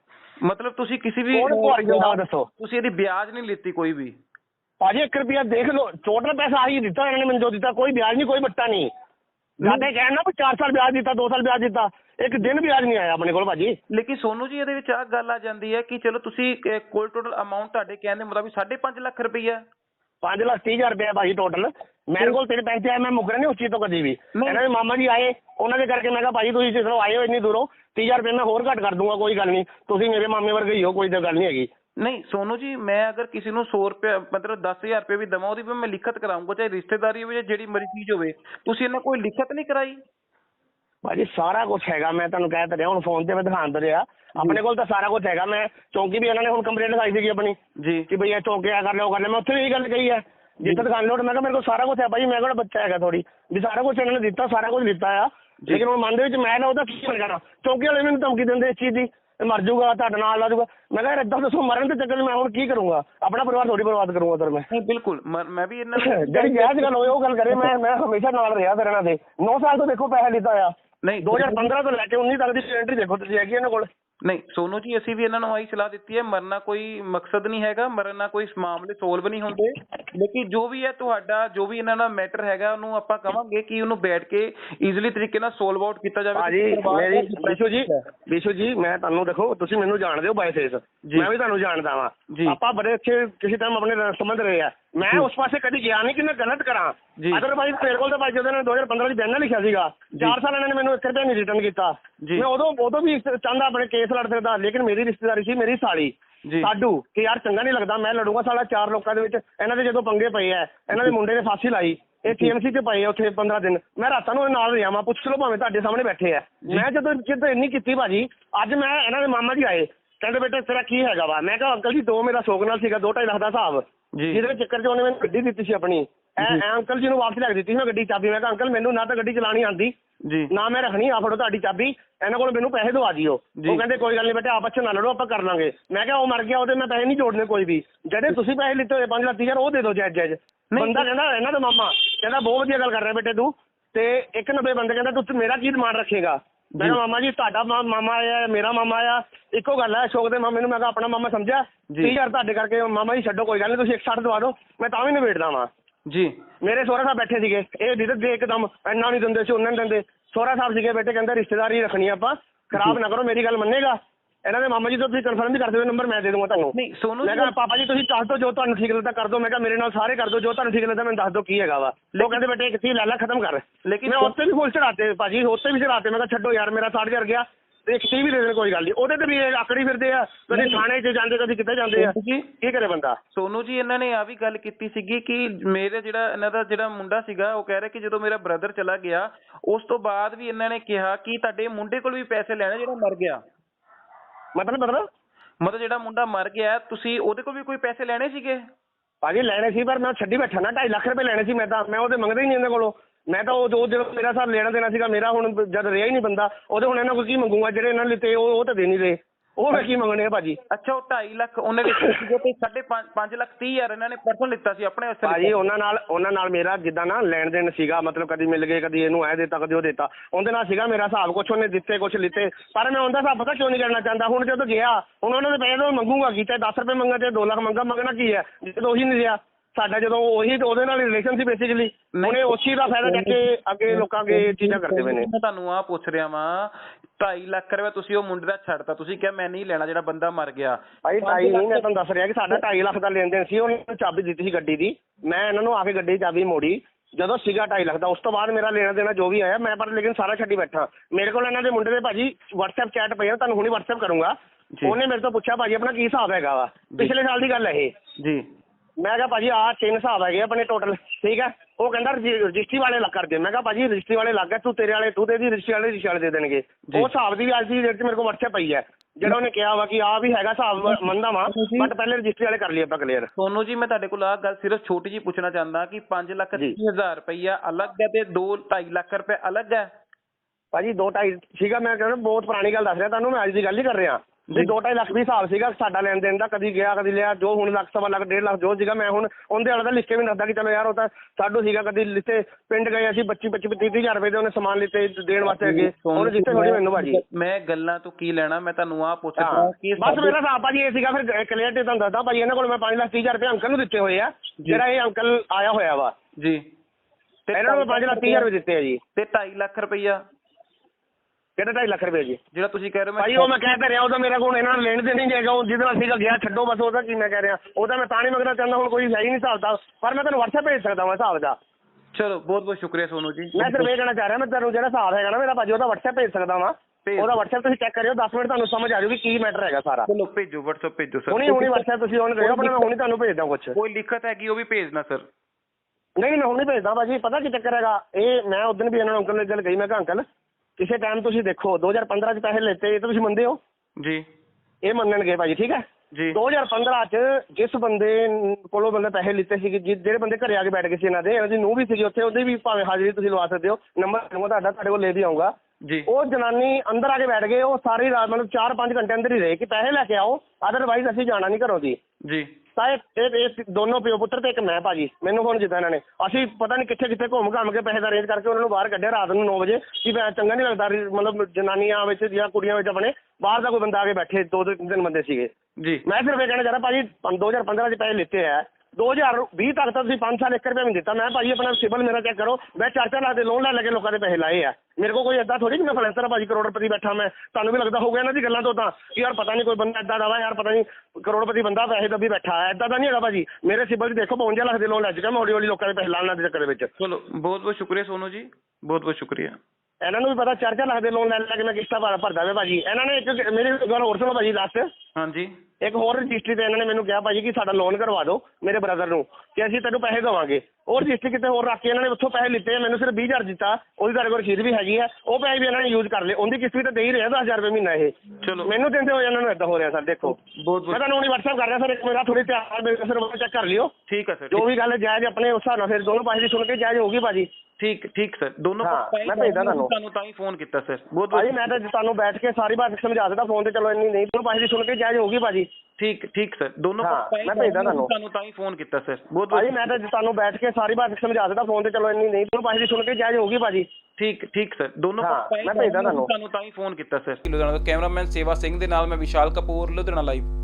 ਮਤਲਬ ਤੁਸੀਂ ਕਿਸੇ ਵੀ ਕੌਣ ਕੁਆਰੀ ਜਾਂਦਾ ਦੱਸੋ। ਤੁਸੀਂ ਇਹਦੀ ਵਿਆਜ ਨਹੀਂ ਲਿੱਤੀ ਕੋਈ ਵੀ। ਭਾਜੀ 1 ਰੁਪਿਆ ਦੇਖ ਲਓ ਟੋਟਲ ਪੈਸਾ ਆਹੀ ਦਿੱਤਾ ਇਹਨਾਂ ਨੇ ਮੈਨੂੰ ਜੋ ਦਿੱਤਾ ਕੋਈ ਵਿਆਜ ਨਹੀਂ ਕੋਈ ਬੱਟਾ ਨਹੀਂ। ਜ਼ਿਆਦਾ ਕਹਿਣ ਨਾ ਵੀ 4 ਸਾਲ ਵਿਆਜ ਦਿੱਤਾ 2 ਸਾਲ ਵਿਆਜ ਦਿੱਤਾ। ਇੱਕ ਦਿਨ ਵਿਆਜ ਨਹੀਂ ਆਇਆ ਆਪਣੇ ਕੋਲ ਭਾਜੀ। ਲੇਕਿਨ ਸੋਨੂ ਜੀ ਇਹਦੇ ਵਿੱਚ ਆ ਗੱਲ ਆ ਜਾਂਦੀ ਹੈ ਕਿ ਚਲੋ ਤੁਸੀਂ ਕੋਲ ਟੋਟਲ ਅਮਾਉਂਟ ਤੁਹਾਡੇ ਕਹਿਣ ਦੇ ਮੁਤਾਬਿਕ 5.5 ਲੱਖ ਰੁਪਈਆ। 5 ਲੱਖ 30 ਹਜ਼ਾਰ ਰੁਪਇਆ ਭਾਜੀ ਟੋਟਲ ਮੇਰੇ ਕੋਲ ਤੇਰੇ ਪੈਸੇ ਆਏ ਮੈਂ ਮੁਕਰ ਨਹੀਂ ਉਸ ਚੀਜ਼ ਤੋਂ ਕਦੀ ਵੀ। ਇਹਨਾਂ ਦੇ ਮਾਮਾ ਜੀ ਆਏ ਉਹਨਾਂ ਦੇ ਕਰਕੇ ਮੈਂ ਕਿਹਾ ਭਾਜੀ ਤੁਸੀਂ ਜਿੱਦੋਂ ਆਏ ਹੋ ਇੰਨੀ ਦੂਰੋਂ 30000 ਰੁਪਏ ਮੈਂ ਹੋਰ ਘੱਟ ਕਰ ਦੂੰਗਾ ਕੋਈ ਗੱਲ ਨਹੀਂ ਤੁਸੀਂ ਮੇਰੇ ਮਾਮੇ ਵਰਗੇ ਹੀ ਹੋ ਕੋਈ ਤਾਂ ਗੱਲ ਨਹੀਂ ਹੈਗੀ। ਨਹੀਂ ਸੋਨੂ ਜੀ ਮੈਂ ਅਗਰ ਕਿਸੇ ਨੂੰ 100 ਰੁਪਏ ਮਤਲਬ 10000 ਰੁਪਏ ਵੀ ਦਵਾਂ ਉਹਦੀ ਵੀ ਮੈਂ ਲਿਖਤ ਕਰਾਉਂਗਾ ਚਾਹੇ ਰਿਸ਼ਤੇਦਾਰੀ ਹੋਵੇ ਜਾਂ ਜਿਹੜੀ ਮਰਜ਼ੀ ਚੀਜ਼ ਹੋਵੇ। ਤੁਸੀਂ ਇਹਨਾਂ ਕੋਈ ਲਿਖਤ ਨਹੀਂ ਕਰਾਈ। ਭਾਜੀ ਸਾਰਾ ਕੁਝ ਹੈਗਾ ਮੈਂ ਤੁਹਾਨੂੰ ਕਹਿ ਤਾਂ ਰਿਹਾ ਹੁਣ ਫੋਨ ਤੇ ਮੈਂ ਦਿਖਾਉਣ ਤਾਂ ਰਿਹਾ। ਆਪਣੇ ਕੋਲ ਤਾਂ ਸਾਰਾ ਕੁਝ ਹੈਗਾ ਮੈਂ ਚੌਂਕੀ ਵੀ ਇਹਨਾਂ ਨੇ ਹੁਣ ਕੰਪਲੇਂਟ ਲਿਖਾਈ ਸੀਗੀ ਆਪਣੀ ਜੀ। ਕਿ ਭਈ ਇਹ ਚੌਂਕਿਆ ਕਰ ਲਿਓ ਕਰ ਲਿਓ ਮੈਂ ਉੱਥੇ ਵੀ ਇਹੀ ਗੱਲ ਕਹੀ ਹੈ। ਜਿੱਥੇ ਦੁਕਾਨ ਲੋੜ ਮੈਂ ਕਿਹਾ ਮੇਰੇ ਕੋਲ ਸਾਰਾ ਕੁਝ ਹੈ ਭਾਈ ਮੈਂ ਕਿਹੜਾ ਬੱਚਾ ਹੈਗਾ ਥੋੜੀ ਵੀ ਸਾਰਾ ਕੁਝ ਇਹਨਾਂ ਨੇ ਦਿੱਤਾ ਸਾਰਾ ਕੁਝ ਦਿੱਤਾ ਆ। ਲੇਕਿਨ ਹੁਣ ਮਨ ਦੇ ਵਿੱਚ ਮੈਂ ਨਾ ਉਹਦਾ ਕੀ ਕਰ ਜਾਣਾ? ਚੌਂਕੀ ਵਾਲੇ ਮੈਨੂੰ ਧਮਕੀ ਦਿੰਦੇ ਇਸ ਚੀਜ਼ ਦੀ ਮਰ ਜਾਊਗਾ ਤੁਹਾਡੇ ਨਾਲ ਆ ਜਾਊਗਾ। ਮੈਂ ਕਿਹਾ ਯਾਰ ਏਦਾਂ ਦੱਸੋ ਮਰਨ ਦੇ ਚੱਕਰ ਮੈਂ ਹੁਣ ਕੀ ਕਰੂੰਗਾ? ਆਪਣਾ ਪਰਿਵਾਰ ਥੋੜੀ ਬਰਬਾਦ ਕਰੂੰਗਾ ਸਰ ਮੈਂ। ਬਿਲਕੁਲ ਮ- ਵੀ ਇਹਨਾਂ ਜਿਹੜੀ ਗੱਲ ਹੋਏ ਉਹ ਗੱਲ ਕਰੇ ਮੈਂ ਮੈਂ ਹਮੇਸ਼ਾ ਨਾਲ ਰਿਹਾ ਫਿਰ ਇਹਨਾਂ ਦੇ। 9 ਸਾਲ ਤੋਂ ਦੇਖੋ ਪੈਸੇ ਲਿੱਤਾ ਆ। ਨਹੀਂ 2015 ਤੋਂ ਲੈ ਕੇ 19 ਤੱਕ ਦੀ ਐਂਟਰੀ ਦੇਖੋ ਤੁਸੀਂ ਹੈਗੀ ਇਹਨਾਂ ਕੋਲ ਨਹੀਂ ਸੋਨੂ ਜੀ ਅਸੀਂ ਵੀ ਇਹਨਾਂ ਨੂੰ ਆਹੀ ਸਲਾਹ ਦਿੱਤੀ ਹੈ ਮਰਨਾ ਕੋਈ ਮਕਸਦ ਨਹੀਂ ਹੈਗਾ ਮਰਨਾ ਕੋਈ ਮਾਮਲੇ ਸੋਲਵ ਨਹੀਂ ਹੁੰਦੇ ਲੇਕਿਨ ਜੋ ਵੀ ਹੈ ਤੁਹਾਡਾ ਜੋ ਵੀ ਇਹਨਾਂ ਦਾ ਮੈਟਰ ਹੈਗਾ ਉਹਨੂੰ ਆਪਾਂ ਕਵਾਂਗੇ ਕਿ ਉਹਨੂੰ ਬੈਠ ਕੇ ਈਜ਼ੀਲੀ ਤਰੀਕੇ ਨਾਲ ਸੋਲਵ ਆਊਟ ਕੀਤਾ ਜਾਵੇ ਭਾਜੀ ਮੇਰੀ ਵਿਸ਼ੂ ਜੀ। ਵਿਸ਼ੂ ਜੀ ਮੈਂ ਤੁਹਾਨੂੰ ਦੇਖੋ ਤੁਸੀਂ ਮੈਨੂੰ ਜਾਣਦੇ ਹੋ ਬਾਈ ਫੇਸ। ਮੈਂ ਵੀ ਤੁਹਾਨੂੰ ਜਾਣਦਾ ਵਾਂ। ਆਪਾਂ ਬੜੇ ਅੱਛੇ ਕਿਸੇ ਟਾਈਮ ਆਪਣੇ ਸੰਬੰਧ ਰਹੇ ਆ ਮੈਂ ਉਸ ਪਾਸੇ ਕਦੀ ਗਿਆ ਨਹੀਂ ਕਿ ਮੈਂ ਗਲਤ ਕਰਾਂ। ਅਦਰਵਾਈਜ਼ ਮੇਰੇ ਕੋਲ ਤਾਂ ਭਾਈ ਜਦੋਂ ਨੇ 2015 ਦੀ ਬੈਨ ਲਿਖਿਆ ਸੀਗਾ। 4 ਸਾਲ ਇਹਨਾਂ ਨੇ ਮੈਨੂੰ 1 ਰੁਪਿਆ ਨਹੀਂ ਰਿਟਰਨ ਕੀਤਾ। ਮੈਂ ਉਦੋਂ ਉਦੋਂ ਵੀ ਚਾਹੁੰਦਾ ਆਪਣੇ ਕੇਸ ਲੜ ਸਕਦਾ ਲੇਕਿਨ ਮੇਰੀ ਰਿਸ਼ਤੇਦਾਰੀ ਸੀ ਮੇਰੀ ਸਾਲੀ। ਸਾਡੂ ਕਿ ਯਾਰ ਚੰਗਾ ਨਹੀਂ ਲੱਗਦਾ ਮੈਂ ਲੜੂੰਗਾ ਸਾਲਾ ਚਾਰ ਲੋਕਾਂ ਦੇ ਵਿੱਚ। ਇਹਨਾਂ ਦੇ ਜਦੋਂ ਪੰਗੇ ਪਏ ਆ ਇਹਨਾਂ ਦੇ ਮੁੰਡੇ ਨੇ ਫਾਂਸੀ ਲਾਈ। ਇਹ ਟੀਐਮਸੀ ਤੇ ਪਏ ਉੱਥੇ 15 ਦਿਨ। ਮੈਂ ਰਾਤਾਂ ਨੂੰ ਨਾਲ ਰਿਹਾ ਵਾਂ ਪੁੱਛ ਲਓ ਭਾਵੇਂ ਤੁਹਾਡੇ ਸਾਹਮਣੇ ਬੈਠੇ ਆ ਮੈਂ ਜਦੋਂ ਜਦੋਂ ਇੰਨੀ ਕੀਤੀ ਭਾਜੀ ਅੱਜ ਮੈਂ ਇਹਨਾਂ ਦੇ ਮਾਮਾ ਜੀ ਆਏ। ਕਹਿੰਦੇ ਬੇਟੇ ਤੇਰਾ ਕੀ ਹੈਗਾ ਵਾ? ਮੈਂ ਕਿਹਾ ਅੰਕਲ ਜੀ ਦੋ ਮੇਰਾ ਸ਼ੌਕ ਨਾਲ ਸੀਗਾ ਦੋ ਢਾਈ ਲੱਖ ਦਾ ਹਿਸਾਬ। ਜੀ। ਜਿਹਦੇ ਚੱਕਰ 'ਚ ਉਹਨੇ ਮੈਨੂੰ ਗੱਡੀ ਦਿੱਤੀ ਸੀ ਆਪਣੀ। ਐ ਐ ਅੰਕਲ ਜੀ ਨੂੰ ਵਾਪਸ ਲੈ ਕੇ ਦਿੱਤੀ ਸੀ ਮੈਂ ਗੱਡੀ ਚਾਬੀ। ਮੈਂ ਕਿਹਾ ਅੰਕਲ ਮੈਨੂੰ ਨਾ ਤਾਂ ਗੱਡੀ ਚਲਾਣੀ ਆਂਦੀ ਜੀ। ਨਾ ਮੈਂ ਰੱਖਣੀ ਆ ਫੜੋ ਤੁਹਾਡੀ ਚਾਬੀ। ਇਹਨਾਂ ਕੋਲ ਮੈਨੂੰ ਪੈਸੇ ਦਵਾ ਦਿਓ। ਉਹ ਕਹਿੰਦੇ ਕੋਈ ਗੱਲ ਨਹੀਂ ਬੇਟੇ ਆਪਸ ਚ ਨਾ ਲੜੋ ਆਪਾਂ ਕਰ ਲਾਂਗੇ। ਮੈਂ ਕਿਹਾ ਉਹ ਮਰ ਗਿਆ ਉਹਦੇ ਮੈਂ ਪੈਸੇ ਨਹੀਂ ਜੋੜਨੇ ਕੋਈ ਵੀ। ਜਿਹੜੇ ਤੁਸੀਂ ਪੈਸੇ ਲਿੱਤੇ ਹੋਏ 5 ਲੱਖ ਹਜ਼ਾਰ ਉਹ ਦੇ ਦਿਓ ਜੱਜ ਜੱਜ। ਬੰਦਾ ਕਹਿੰਦਾ ਇਹਨਾਂ ਦਾ ਮਾਮਾ। ਕਹਿੰਦਾ ਬਹੁਤ ਵਧੀਆ ਗੱਲ ਕਰ ਰਿਹਾ ਬੇਟੇ ਤੂੰ ਤੇ ਇੱਕ ਨੱਬੇ ਬੰਦੇ ਕਹਿੰਦਾ ਤੂੰ ਮੇਰਾ ਕੀ ਡਿਮਾਂਡ ਰੱਖੇਗਾ? ਮੈਂ ਮਾਮਾ ਜੀ ਤੁਹਾਡਾ ਮਾ- ਮਾਮਾ ਆਇਆ ਮੇਰਾ ਮਾਮਾ ਆਇਆ। ਇੱਕੋ ਗੱਲ ਹੈ ਅਸ਼ੋਕ ਦੇ ਮਾਮੇ ਨੂੰ ਮੈਂ ਕਿਹਾ ਆਪਣਾ ਮਾਮਾ ਸਮਝਿਆ? ਜੀ। 30000 ਤੁਹਾਡੇ ਕਰਕੇ ਮਾਮਾ ਜੀ ਛੱਡੋ ਕੋਈ ਗੱਲ ਨਹੀਂ ਤੁਸੀਂ 160 ਦਵਾ ਦਿਓ। ਮੈਂ ਤਾਂ ਵੀ ਨਿਬੇੜਦਾ ਵਾਂ। ਜੀ। ਮੇਰੇ ਸੋਹਰਾ ਸਾਹਿਬ ਬੈਠੇ ਸੀਗੇ। ਇਹ ਦਿੱਤੇ ਦੇ ਇੱਕਦਮ ਇੰਨਾ ਨਹੀਂ ਦਿੰਦੇ ਸੀ ਉਹਨਾਂ ਨਹੀਂ ਦਿੰਦੇ। ਸੋਹਰਾ ਸਾਹਿਬ ਸੀਗੇ ਬੇਟੇ ਕਹਿੰਦੇ ਰਿਸ਼ਤੇਦਾਰੀ ਰੱਖਣੀ ਆਪਾਂ। ਖਰਾਬ ਨਾ ਕਰੋ ਮੇਰੀ ਗੱਲ ਮੰਨੇਗਾ। ਇਹਨਾਂ ਦੇ ਮਾਮਾ ਜੀ ਤੋਂ ਤੁਸੀਂ ਕਨਫਰਮ ਵੀ ਕਰ ਸਕਦੇ ਹੋ ਨੰਬਰ ਮੈਂ ਦੇ ਦੂੰਗਾ ਤੁਹਾਨੂੰ। ਨਹੀਂ ਸੋਨੂ ਮੈਂ ਕਿਹਾ ਪਾਪਾ ਜੀ ਤੁਸੀਂ ਦੱਸ ਦਿਓ ਜੋ ਤੁਹਾਨੂੰ ਠੀਕ ਲੱਗਦਾ ਕਰ ਦਿਓ। ਮੈਂ ਕਿਹਾ ਮੇਰੇ ਨਾਲ ਸਾਰੇ ਕਰ ਦਿਓ ਜੋ ਤੁਹਾਨੂੰ ਠੀਕ ਲੱਗਦਾ ਮੈਨੂੰ ਦੱਸ ਦਿਓ ਕੀ ਹੈਗਾ ਵਾ। ਲੋਕ ਕਹਿੰਦੇ ਬੇਟੇ ਇੱਕ ਚੀਜ਼ ਲੈ ਲੈ ਖਤਮ ਕਰ। ਲੇਕਿਨ ਮੈਂ ਉੱਤੇ ਵੀ ਫੁੱਲ ਚੜਾਤੇ ਭਾਜੀ ਉੱਤੇ ਵੀ ਚੜਾਤੇ ਮੈਂ ਕਿਹਾ ਛੱਡੋ ਯਾਰ ਮੇਰਾ 60000 ਗਿਆ। ਇੱਕ ਚੀਜ਼ ਵੀ ਦੇ ਦੇਣ ਕੋਈ ਗੱਲ ਨਹੀਂ। ਉਹਦੇ ਤੇ ਵੀ ਆਕੜੀ ਫਿਰਦੇ ਆ। ਕਦੀ ਥਾਣੇ 'ਚ ਜਾਂਦੇ ਕਦੀ ਕਿੱਥੇ ਜਾਂਦੇ ਆ। ਕੀ ਕਰੇ ਬੰਦਾ? ਸੋਨੂ ਜੀ ਇਹਨਾਂ ਨੇ ਆ ਵੀ ਗੱਲ ਕੀਤੀ ਸੀਗੀ ਕਿ ਮੇਰੇ ਜਿਹੜਾ ਇਹਨਾਂ ਦਾ ਜਿਹੜਾ ਮੁੰਡਾ ਸੀਗਾ ਉਹ ਕਹਿ ਰਿਹਾ ਕਿ ਜਦੋਂ ਮੇਰਾ ਬ੍ਰਦਰ ਚਲਾ ਗਿਆ ਉਸ ਤੋਂ ਬਾਅਦ ਵੀ ਇਹਨਾਂ ਨੇ ਕਿਹਾ ਕਿ ਤੁਹਾਡੇ ਮੁੰਡੇ ਕੋਲ ਵੀ ਪੈਸੇ ਲੈਣੇ ਜਿਹੜਾ ਮਰ ਗਿਆ। ਮਤਲਬ ਮਤਲਬ? ਮਤਲਬ ਜਿਹੜਾ ਮੁੰਡਾ ਮਰ ਗਿਆ ਤੁਸੀਂ ਉਹਦੇ ਕੋਲ ਵੀ ਕੋਈ ਪੈਸੇ ਲੈਣੇ ਸੀਗੇ? ਭਾਜੀ ਲੈਣੇ ਸੀ ਪਰ ਮੈਂ ਛੱਡੀ ਬੈਠਾ ਨਾ 2.5 ਲੱਖ ਰੁਪਏ ਲੈਣੇ ਸੀ ਮੈਂ ਤਾਂ। ਮੈਂ ਉਹਦੇ ਮੰਗਦਾ ਹੀ ਨਹੀਂ ਇਹਨਾਂ ਕੋਲੋਂ। ਮੈਂ ਤਾਂ ਉਹ ਜੋ ਜਦੋਂ ਮੇਰਾ ਸਾਥ ਲੈਣਾ ਦੇਣਾ ਸੀਗਾ ਮੇਰਾ ਹੁਣ ਜਦ ਰਿਹਾ ਹੀ ਨਹੀਂ ਬੰਦਾ ਉਹਦੇ ਹੁਣ ਇਹਨਾਂ ਕੋਲ ਕੀ ਮੰਗੂਗਾ? ਜਿਹੜੇ ਇਹਨਾਂ ਨੇ ਲਿੱਤੇ ਉਹ ਉਹ ਤਾਂ ਦੇ ਨਹੀਂ ਰਹੇ। ਉਹ ਮੈਂ ਕੀ ਮੰਗਣੇ ਆ ਭਾਜੀ? ਅੱਛਾ ਉਹ 2.5 ਲੱਖ ਉਹਨੇ ਲਿੱਤੇ ਸੀਗੇ ਤੇ 5.5 5 ਲੱਖ 30 ਹਜ਼ਾਰ ਇਹਨਾਂ ਨੇ ਪਰਸੋਂ ਲਿੱਤਾ ਸੀ ਆਪਣੇ ਵਾਸਤੇ ਭਾਜੀ ਉਹਨਾਂ ਨਾਲ ਉਹਨਾਂ ਨਾਲ ਮੇਰਾ ਜਿੱਦਾਂ ਨਾ ਲੈਣ ਦੇਣ ਸੀਗਾ ਮਤਲਬ ਕਦੀ ਮਿਲ ਗਏ ਕਦੀ ਇਹਨੂੰ ਐ ਦਿੱਤਾ ਕਦੀ ਉਹ ਦਿੱਤਾ। ਉਹਦੇ ਨਾਲ ਸੀਗਾ ਮੇਰਾ ਹਿਸਾਬ ਕੁਛ ਉਹਨੇ ਦਿੱਤੇ ਕੁਛ ਲਿੱਤੇ। ਪਰ ਮੈਂ ਉਹਦਾ ਹਿਸਾਬ ਪਤਾ ਕਿਉਂ ਨਹੀਂ ਕਰਨਾ ਚਾਹੁੰਦਾ? ਹੁਣ ਜਦੋਂ ਗਿਆ ਹੁਣ ਉਹਨਾਂ ਦੇ ਪੈਸੇ ਤੋਂ ਮੰਗੂਗਾ ਕੀ? ਚਾਹੇ 10 ਰੁਪਏ ਮੰਗਾ ਤੇ 2 ਲੱਖ ਮੰਗਾ ਮੰਗਣਾ ਕੀ ਹੈ? ਜਦੋਂ ਉਹੀ ਨਹੀਂ ਰਿਹਾ। ਸਾਡਾ ਜਦੋਂ ਉਹੀ ਉਹਦੇ ਨਾਲ ਰਿਲੇਸ਼ਨ ਸੀ ਬੇਸਿਕਲੀ ਉਹਨੇ ਉਸ ਦਾ ਫਾਇਦਾ ਚੱਕ ਕੇ ਅੱਗੇ ਲੋਕਾਂ ਅੱਗੇ ਚੀਜ਼ਾਂ ਕਰਦੇ ਪਏ ਨੇ। ਮੈਂ ਤੁਹਾਨੂੰ ਆ ਪੁੱਛ ਰਿਹਾ ਵਾਂ 2.5 ਲੱਖ ਰੁਪਏ ਤੁਸੀਂ ਉਹ ਮੁੰਡੇ ਦਾ ਛੱਡਤਾ। ਤੁਸੀਂ ਕਿਹਾ ਮੈਂ ਨਹੀਂ ਲੈਣਾ ਜਿਹੜਾ ਬੰਦਾ ਮਰ ਗਿਆ। ਭਾਈ ਢਾਈ ਨਹੀਂ ਮੈਂ ਤੁਹਾਨੂੰ ਦੱਸ ਰਿਹਾ ਕਿ ਸਾਡਾ 2.5 ਲੱਖ ਦਾ ਲੈਣ ਦੇਣ ਸੀ ਉਹਨਾਂ ਨੂੰ ਚਾਬੀ ਦਿੱਤੀ ਸੀ ਗੱਡੀ ਦੀ। ਮੈਂ ਇਹਨਾਂ ਨੂੰ ਆ ਕੇ ਗੱਡੀ ਦੀ ਚਾਬੀ ਮੋੜੀ। ਜਦੋਂ ਸੀਗਾ 2.5 ਲੱਖ ਦਾ ਉਸ ਤੋਂ ਬਾਅਦ ਮੇਰਾ ਲੈਣਾ ਦੇਣਾ ਜੋ ਵੀ ਆਇਆ ਮੈਂ ਪਰ ਲੇਕਿਨ ਸਾਰਾ ਛੱਡੀ ਬੈਠਾ। ਮੇਰੇ ਕੋਲ ਇਹਨਾਂ ਦੇ ਮੁੰਡੇ ਦੇ ਭਾਜੀ WhatsApp ਚੈਟ ਪਈ ਆ ਤੁਹਾਨੂੰ ਹੁਣੀ WhatsApp ਕਰੂੰਗਾ। ਉਹਨੇ ਮੇਰੇ ਤੋਂ ਪੁੱਛਿਆ ਭਾਜੀ ਆਪਣਾ ਕੀ ਹਿਸਾਬ ਹੈਗਾ ਵਾ? ਪਿਛਲੇ ਸਾਲ ਦੀ ਗੱਲ ਹੈ ਇਹ। ਜੀ। ਮੈਂ ਕਿਹਾ ਭਾਜੀ ਆਹ ਤਿੰਨ ਹਿਸਾਬ ਹੈਗੇ ਆਪਣੇ ਟੋਟਲ ਠੀਕ ਹੈ ਉਹ ਕਹਿੰਦਾ ਰਜਿ- ਰਜਿਸਟਰੀ ਵਾਲੇ ਲੱਗ ਕਰ ਦੇ ਮੈਂ ਕਿਹਾ ਭਾਜੀ ਰਜਿਸਟਰੀ ਵਾਲੇ ਲੱਗ ਗਏ ਤੂੰ ਤੇਰੇ ਵਾਲੇ ਤੂੰ ਦੇ ਦੀ ਰਜਿਸਟਰੀ ਵਾਲੇ ਰਜਿਸਟਰੀ ਵਾਲੇ ਦੇ ਦੇਣਗੇ। ਉਹ ਹਿਸਾਬ ਦੀ ਵੀ ਅੱਜ ਦੀ ਡੇਟ 'ਚ ਮੇਰੇ ਕੋਲ WhatsApp ਪਈ ਹੈ। ਜਿਹੜਾ ਉਹਨੇ ਕਿਹਾ ਵਾ ਕਿ ਆ ਵੀ ਹੈਗਾ ਹਿਸਾਬ ਮੰਨਦਾ ਵਾਂ ਬਟ ਪਹਿਲੇ ਰਜਿਸਟਰੀ ਵਾਲੇ ਕਰ ਲਈ ਆਪਾਂ ਕਲੀਅਰ ਸੋਨੂ ਜੀ ਮੈਂ ਤੁਹਾਡੇ ਕੋਲ ਆ ਗੱਲ ਸਿਰਫ ਛੋਟੀ ਜੀ ਪੁੱਛਣਾ ਚਾਹੁੰਦਾ ਕਿ 5 ਲੱਖ ਜੀ। 30 ਹਜ਼ਾਰ ਰੁਪਈਆ ਅਲੱਗ ਹੈ ਤੇ 2 2.5 ਲੱਖ ਰੁਪਏ ਅਲੱਗ ਹੈ? ਭਾਜੀ 2.5 ਸੀਗਾ ਮੈਂ ਕਹਿੰਦਾ ਬਹੁਤ ਪੁਰਾਣੀ ਗੱਲ ਦੱਸ ਰਿਹਾ ਤੁਹਾਨੂੰ ਮੈਂ ਅੱਜ ਦੀ ਗੱਲ ਹੀ ਕਰ ਰਿਹਾ। ਵੀ 2.5 ਲੱਖ ਵੀ ਹਿਸਾਬ ਸੀਗਾ ਸਾਡਾ ਲੈਣ ਦੇਣ ਦਾ ਕਦੀ ਗਿਆ ਕਦੀ ਲਿਆ ਜੋ ਹੁਣ ਲੱਖ ਸਵਾ ਲੱਖ ਡੇਢ ਲੱਖ ਜੋ ਸੀਗਾ ਮੈਂ ਹੁਣ ਉਹਦੇ ਵਾਲਾ ਤਾਂ ਲਿਖ ਕੇ ਵੀ ਦੱਸਦਾ ਕਿ ਚਲੋ ਯਾਰ ਉਹ ਤਾਂ ਸਾਡੂ ਸੀਗਾ ਕਦੀ ਲਿੱਤੇ ਪਿੰਡ ਗਏ ਅਸੀਂ 25 25 30 ਹਜ਼ਾਰ ਰੁਪਏ ਦੇ ਉਹਨੇ ਸਮਾਨ ਲਿੱਤੇ ਦੇਣ ਵਾਸਤੇ ਅੱਗੇ। ਉਹਨੇ ਜਿੱਤੇ ਥੋੜੀ ਮੈਨੂੰ ਭਾਜੀ। ਮੈਂ ਗੱਲਾਂ ਤੋਂ ਕੀ ਲੈਣਾ ਮੈਂ ਤੁਹਾਨੂੰ ਆ ਪੁੱਛਦਾ ਕਿ ਬਸ ਮੇਰਾ ਹਿਸਾਬ ਭਾਜੀ ਇਹ ਸੀਗਾ ਫਿਰ ਕਲੀਅਰ ਤੇ ਤੁਹਾਨੂੰ ਦੱਸਦਾ ਭਾਜੀ ਇਹਨਾਂ ਕੋਲ ਮੈਂ 5 ਲੱਖ 30 ਹਜ਼ਾਰ ਰੁਪਏ ਅੰਕਲ ਨੂੰ ਦਿੱਤੇ ਹੋਏ ਆ ਜਿਹੜਾ ਇਹ ਅੰਕਲ ਆਇਆ ਹੋਇਆ ਵਾ। ਜੀ। ਇਹਨਾਂ ਨੂੰ 5 ਲੱਖ 30 ਹਜ਼ਾਰ ਰੁਪਏ ਦਿੱਤੇ ਆ ਜੀ। ਤੇ 2.5 ਲੱਖ ਰੁਪਈਆ ਕਿਹੜਾ 2.5 ਲੱਖ ਰੁਪਏ ਜੀ? ਜਿਹੜਾ ਤੁਸੀਂ ਕਹਿ ਰਹੇ ਹੋ ਭਾਈ ਉਹ ਮੈਂ ਕਹਿ ਤਾਂ ਰਿਹਾ ਉਹਦਾ ਮੇਰਾ ਕੋਲ ਇਹਨਾਂ ਨਾਲ ਲੈਣ ਦੇ ਨਹੀਂ ਜਾਏਗਾ ਉਹ ਜਿਹਦੇ ਨਾਲ ਸੀਗਾ ਗਿਆ ਛੱਡੋ ਬਸ ਉਹਦਾ ਕੀ ਮੈਂ ਕਹਿ ਰਿਹਾ। ਉਹਦਾ ਮੈਂ ਤਾਂ ਨਹੀਂ ਮੰਗਣਾ ਚਾਹੁੰਦਾ ਹੁਣ ਕੋਈ ਹੈ ਹੀ ਨਹੀਂ ਹਿਸਾਬ ਦਾ ਪਰ ਮੈਂ ਤੁਹਾਨੂੰ WhatsApp ਭੇਜ ਸਕਦਾ ਹਾਂ ਹਿਸਾਬ ਦਾ। ਚਲੋ ਬਹੁਤ ਬਹੁਤ ਸ਼ੁਕਰੀਆ ਸੋਨੂ ਜੀ। ਮੈਂ ਸਿਰਫ ਇਹ ਕਹਿਣਾ ਚਾਹ ਰਿਹਾ ਮੈਂ ਤੁਹਾਨੂੰ ਜਿਹੜਾ ਹਿਸਾਬ ਹੈਗਾ ਨਾ ਮੇਰਾ ਭਾਜੀ ਉਹਦਾ WhatsApp ਭੇਜ ਸਕਦਾ ਭੇਜ ਉਹਦਾ WhatsApp ਤੁਸੀਂ ਚੈੱਕ ਕਰਿਓ 10 ਮਿੰਟ ਤੁਹਾਨੂੰ ਸਮਝ ਆ ਜਾਊਗੀ ਕੀ ਮੈਟਰ ਹੈਗਾ ਸਾਰਾ। ਚਲੋ ਭੇਜੋ WhatsApp ਭੇਜੋ ਸਰ ਹੁਣੀ ਹੁਣੀ WhatsApp ਤੁਸੀਂ ਔਨ ਕਰਿਓ ਆਪਣਾ ਮੈਂ ਹੁਣੀ ਤੁਹਾਨੂੰ ਭੇਜਦਾ ਕੁਛ। ਕੋਈ ਲਿਖਤ ਹੈਗੀ ਉਹ ਵੀ ਭੇਜਣਾ ਸਰ ਨਹੀਂ ਮੈਂ ਹੁਣੀ ਭੇਜਦਾ ਭਾਜੀ ਪਤਾ ਕੀ ਚੱਕਰ ਹੈਗਾ? ਇਹ ਮੈਂ ਉਦੋਂ ਵੀ ਇਹਨਾਂ ਨੂੰ ਅੰਕਲ ਨੂੰ ਗੱਲ ਕਹੀ ਮੈਂ ਕਿਹਾ ਅੰਕਲ ਕਿਸੇ ਟਾਈਮ ਤੁਸੀਂ ਦੇਖੋ 2015 ਚ ਪੈਸੇ ਲੈਤੇ ਇਹ ਤਾਂ ਤੁਸੀਂ ਮੰਨਦੇ ਹੋ? ਜੀ। ਇਹ ਮੰਨਣਗੇ ਭਾਜੀ ਠੀਕ ਹੈ? ਜੀ। 2015 ਚ ਜਿਸ ਬੰਦੇ ਕੋਲੋਂ ਬੰਦੇ ਪੈਸੇ ਲਿੱਤੇ ਜਿ- ਜਿਹੜੇ ਬੰਦੇ ਘਰੇ ਆ ਕੇ ਬੈਠ ਗਏ ਸੀ ਇਹਨਾਂ ਦੇ ਇਹਨਾਂ ਦੀ ਨੂੰਹ ਵੀ ਸੀਗੀ ਉੱਥੇ ਉਹਦੀ ਵੀ ਭਾਵੇਂ ਹਾਜ਼ਰੀ ਤੁਸੀਂ ਲਵਾ ਸਕਦੇ ਹੋ। ਨੰਬਰ ਤੁਹਾਡਾ ਤੁਹਾਡੇ ਕੋਲ ਲੈ ਵੀ ਆਉਂਗਾ। ਜੀ। ਉਹ ਜਨਾਨੀ ਅੰਦਰ ਆ ਕੇ ਬੈਠ ਗਏ ਉਹ ਸਾਰੀ ਰਾਤ ਮਤਲਬ 4-5 ਘੰਟੇ ਅੰਦਰ ਹੀ ਰਹੇ ਕਿ ਪੈਸੇ ਲੈ ਕੇ ਆਓ ਅਦਰਵਾਈਜ਼ ਅਸੀਂ ਜਾਣਾ ਨਹੀਂ ਘਰੋਂ ਦੀ। ਜੀ। ਤਾਂ ਇਹ ਇਹ ਇਹ ਦੋਨੋਂ ਪਿਓ ਪੁੱਤਰ ਤੇ ਇੱਕ ਮੈਂ ਭਾਜੀ ਮੈਨੂੰ ਫੋਨ ਕੀਤਾ ਇਹਨਾਂ ਨੇ। ਅਸੀਂ ਪਤਾ ਨਹੀਂ ਕਿੱਥੇ ਕਿੱਥੇ ਘੁੰਮ ਘਾਮ ਕੇ ਪੈਸੇ ਦਾ ਅਰੇਂਜ ਕਰਕੇ ਉਹਨਾਂ ਨੂੰ ਬਾਹਰ ਕੱਢਿਆ ਰਾਤ ਨੂੰ 9 ਵਜੇ ਕਿ ਮੈਂ ਚੰਗਾ ਨਹੀਂ ਲੱਗਦਾ ਮਤਲਬ ਜਨਾਨੀਆਂ ਵਿੱਚ ਜਾਂ ਕੁੜੀਆਂ ਵਿੱਚ ਆਪਣੇ ਬਾਹਰ ਦਾ ਕੋਈ ਬੰਦਾ ਆ ਕੇ ਬੈਠੇ ਦੋ ਦੋ ਤਿੰਨ ਬੰਦੇ ਸੀਗੇ। ਜੀ। ਮੈਂ ਸਿਰਫ ਇਹ ਕਹਿਣਾ ਚਾਹ ਰਿਹਾ ਭਾਜੀ 2015 ਚ ਪੈਸੇ ਲਿੱਤੇ ਆ। 2020 ਤੱਕ ਤਾਂ ਤੁਸੀਂ 5 ਸਾਲ 1 ਰੁਪਏ ਵੀ ਦਿੱਤਾ। ਮੈਂ ਭਾਜੀ ਆਪਣਾ ਸਿਬਲ ਮੇਰਾ ਚੈੱਕ ਕਰੋ। ਮੈਂ ਚਾਰ ਚਾਰ ਲੱਖ ਦੇ ਲੋਨ ਲੈ ਲੈ ਕੇ ਲੋਕਾਂ ਦੇ ਪੈਸੇ ਲਾਏ ਆ। ਮੇਰੇ ਕੋਲ ਕੋਈ ਏਦਾਂ ਥੋੜੀ ਕਿ ਮੈਂ ਫਲੈਂਸਰ ਆ ਭਾਜੀ ਕਰੋੜਪਤੀ ਬੈਠਾ ਮੈਂ। ਤੁਹਾਨੂੰ ਵੀ ਲੱਗਦਾ ਹੋਊਗਾ ਇਹਨਾਂ ਦੀ ਗੱਲਾਂ ਤੋਂ ਤਾਂ ਕਿ ਯਾਰ ਪਤਾ ਨਹੀਂ ਕੋਈ ਬੰਦਾ ਏਦਾਂ ਦਾ ਵਾ ਯਾਰ ਪਤਾ ਨਹੀਂ ਕਰੋੜਪਤੀ ਬੰਦਾ ਪੈਸੇ ਦੱਬੀ ਬੈਠਾ ਹੈ। ਏਦਾਂ ਦਾ ਨਹੀਂ ਹੈਗਾ ਭਾਜੀ। ਮੇਰੇ ਸਿਬਲ 'ਚ ਦੇਖੋ 52 ਲੱਖ ਦੇ ਲੋਨ ਲੈ ਚੁੱਕਾ ਮੈਂ ਹੌਲੀ ਹੌਲੀ ਲੋਕਾਂ ਦੇ ਪੈਸੇ ਲਾਉਣ ਦੇ ਚੱਕਰ ਵਿੱਚ। ਚਲੋ ਬਹੁਤ ਬਹੁਤ ਸ਼ੁਕਰੀਆ ਸੋਨੂ ਜੀ। ਬਹੁਤ ਬਹੁਤ ਸ਼ੁਕਰੀਆ। ਇਹਨਾਂ ਨੂੰ ਵੀ ਪਤਾ ਚਾਰ ਚਾਰ ਲੱਖ ਦੇ ਲੋਨ ਲੈ ਲੈ ਕੇ ਮੈਂ ਕਿਸ਼ਤਾਂ ਭਰ ਭਰਦਾ ਵੇ ਭਾਜੀ। ਇਹਨਾਂ ਨੇ ਇੱਕ ਮੇਰੀ ਗੱਲ ਹੋਰ ਸੁਣੋ ਭਾਜੀ ਲਾਸਟ ਹਾਂਜੀ। ਇੱਕ ਹੋਰ ਰਜਿਸਟਰੀ ਤੇ ਇਹਨਾਂ ਨੇ ਮੈਨੂੰ ਕਿਹਾ ਭਾਜੀ ਕਿ ਸਾਡਾ ਲੋਨ ਕਰਵਾ ਦਿਓ ਮੇਰੇ ਬ੍ਰਦਰ ਨੂੰ ਕਿ ਅਸੀਂ ਤੈਨੂੰ ਪੈਸੇ ਦੇਵਾਂਗੇ। ਉਹ ਰਜਿਸਟਰੀ ਕਿਤੇ ਹੋਰ ਰੱਖ ਕੇ ਇਹਨਾਂ ਨੇ ਉੱਥੋਂ ਪੈਸੇ ਲਿੱਤੇ ਆ, ਮੈਨੂੰ ਸਿਰਫ 20000 ਦਿੱਤਾ। ਉਹਦੀ ਤੁਹਾਡੇ ਕੋਲ ਰਸੀਦ ਵੀ ਹੈਗੀ ਆ। ਉਹ ਪੈਸੇ ਵੀ ਇਹਨਾਂ ਨੇ ਯੂਜ਼ ਕਰ ਲਏ। ਉਹਦੀ ਕਿਸ਼ਤ ਵੀ ਤਾਂ ਦੇ ਹੀ ਰਿਹਾ 10000 ਰੁਪਏ ਮਹੀਨਾ ਇਹ। ਚਲੋ। ਮੈਨੂੰ ਦਿੰਦੇ ਹੋਏ ਇਹਨਾਂ ਨੂੰ ਏਦਾਂ ਹੋ ਰਿਹਾ ਸਰ ਦੇਖੋ। ਬਹੁਤ ਮੈਂ ਤੁਹਾਨੂੰ ਹੁਣੀ WhatsApp ਕਰ ਰਿਹਾ ਸਰ ਇੱਕ ਮੇਰਾ ਥੋੜੀ ਧਿਆਨ ਮੇਰੇ ਸਰ ਉਹ ਚੈੱਕ ਕਰ ਲਿਓ। ਠੀਕ ਹੈ ਸਰ ਜੋ ਵੀ ਗੱਲ ਜਾਇਜ਼ ਆਪਣੇ ਉਸ ਹਿਸਾਬ ਨਾਲ ਫਿਰ ਦੋਨੋਂ ਪਾਸੇ ਦੀ ਸੁਣ ਕੇ ਜਾਇਜ਼ ਹੋਊਗੀ ਭਾਜੀ। ਠੀਕ ਠੀਕ ਸਰ। ਦੋਨੋਂ ਹਾਂ, ਹੀ ਮੈਂ ਭੇਜਦਾ ਤੁਹਾਨੂੰ। ਤੁਹਾਨੂੰ ਤਾਂ ਹੀ ਫੋਨ ਕੀਤਾ ਸਰ। ਬਹੁਤ ਭਾਜੀ ਬਹੁਤ ਮੈਂ ਤਾਂ ਤੁਹਾਨੂੰ ਬੈਠ ਕੇ ਸਾਰੀ ਬਾਤ ਸਮਝਾ ਦਿੱਤਾ ਫੋਨ ਤੇ ਚਲੋ ਇੰਨੀ ਨਹੀਂ ਦੋਨੋਂ ਪਾਸੇ ਦੀ ਸੁਣ ਕੇ ਜਾਇਜ਼ ਹੋਊਗੀ ਭਾਜੀ। ਠੀਕ ਠੀਕ ਸਰ ਦੋਨੋਂ ਹਾਂ, ਪੱਖ ਹੀ ਮੈਂ ਭੇਜਦਾ ਤੁਹਾਨੂੰ। ਤੁਹਾਨੂੰ ਤਾਂ ਹੀ ਫੋਨ ਕੀਤਾ ਸਰ ਬਹੁਤ ਭਾਜੀ ਬਹੁਤ ਮੈਂ ਤਾਂ ਤੁਹਾਨੂੰ ਬੈਠ ਕੇ ਸਾਰੀ ਬਾਤ ਸਮਝਾ ਦਿੱਤਾ ਫੋਨ ਤੇ। ਚਲੋ ਇੰਨੀ ਨਹੀਂ ਦੋਨੋਂ ਪਾਸੇ ਦੀ ਸੁਣ ਕੇ ਜਾਇਜ਼ ਹੋਊਗੀ ਭਾਜੀ। ਠੀਕ ਠੀਕ ਸਰ ਦੋਨੋਂ ਹਾਂ, ਪੱਖ ਹੀ ਮੈਂ ਭੇਜਦਾ ਤੁਹਾਨੂੰ। ਤੁਹਾਨੂੰ ਤਾਂ ਹੀ ਫੋਨ ਕੀਤਾ ਸਰ ਲੁਧਿਆਣਾ ਤੋਂ ਕੈਮਰਾਮੈਨ ਸੇਵਾ ਸਿੰਘ ਦੇ ਨਾਲ ਮੈਂ ਵਿਸ਼ਾਲ ਕਪੂਰ ਲੁਧਿਆਣਾ ਲਾਈਵ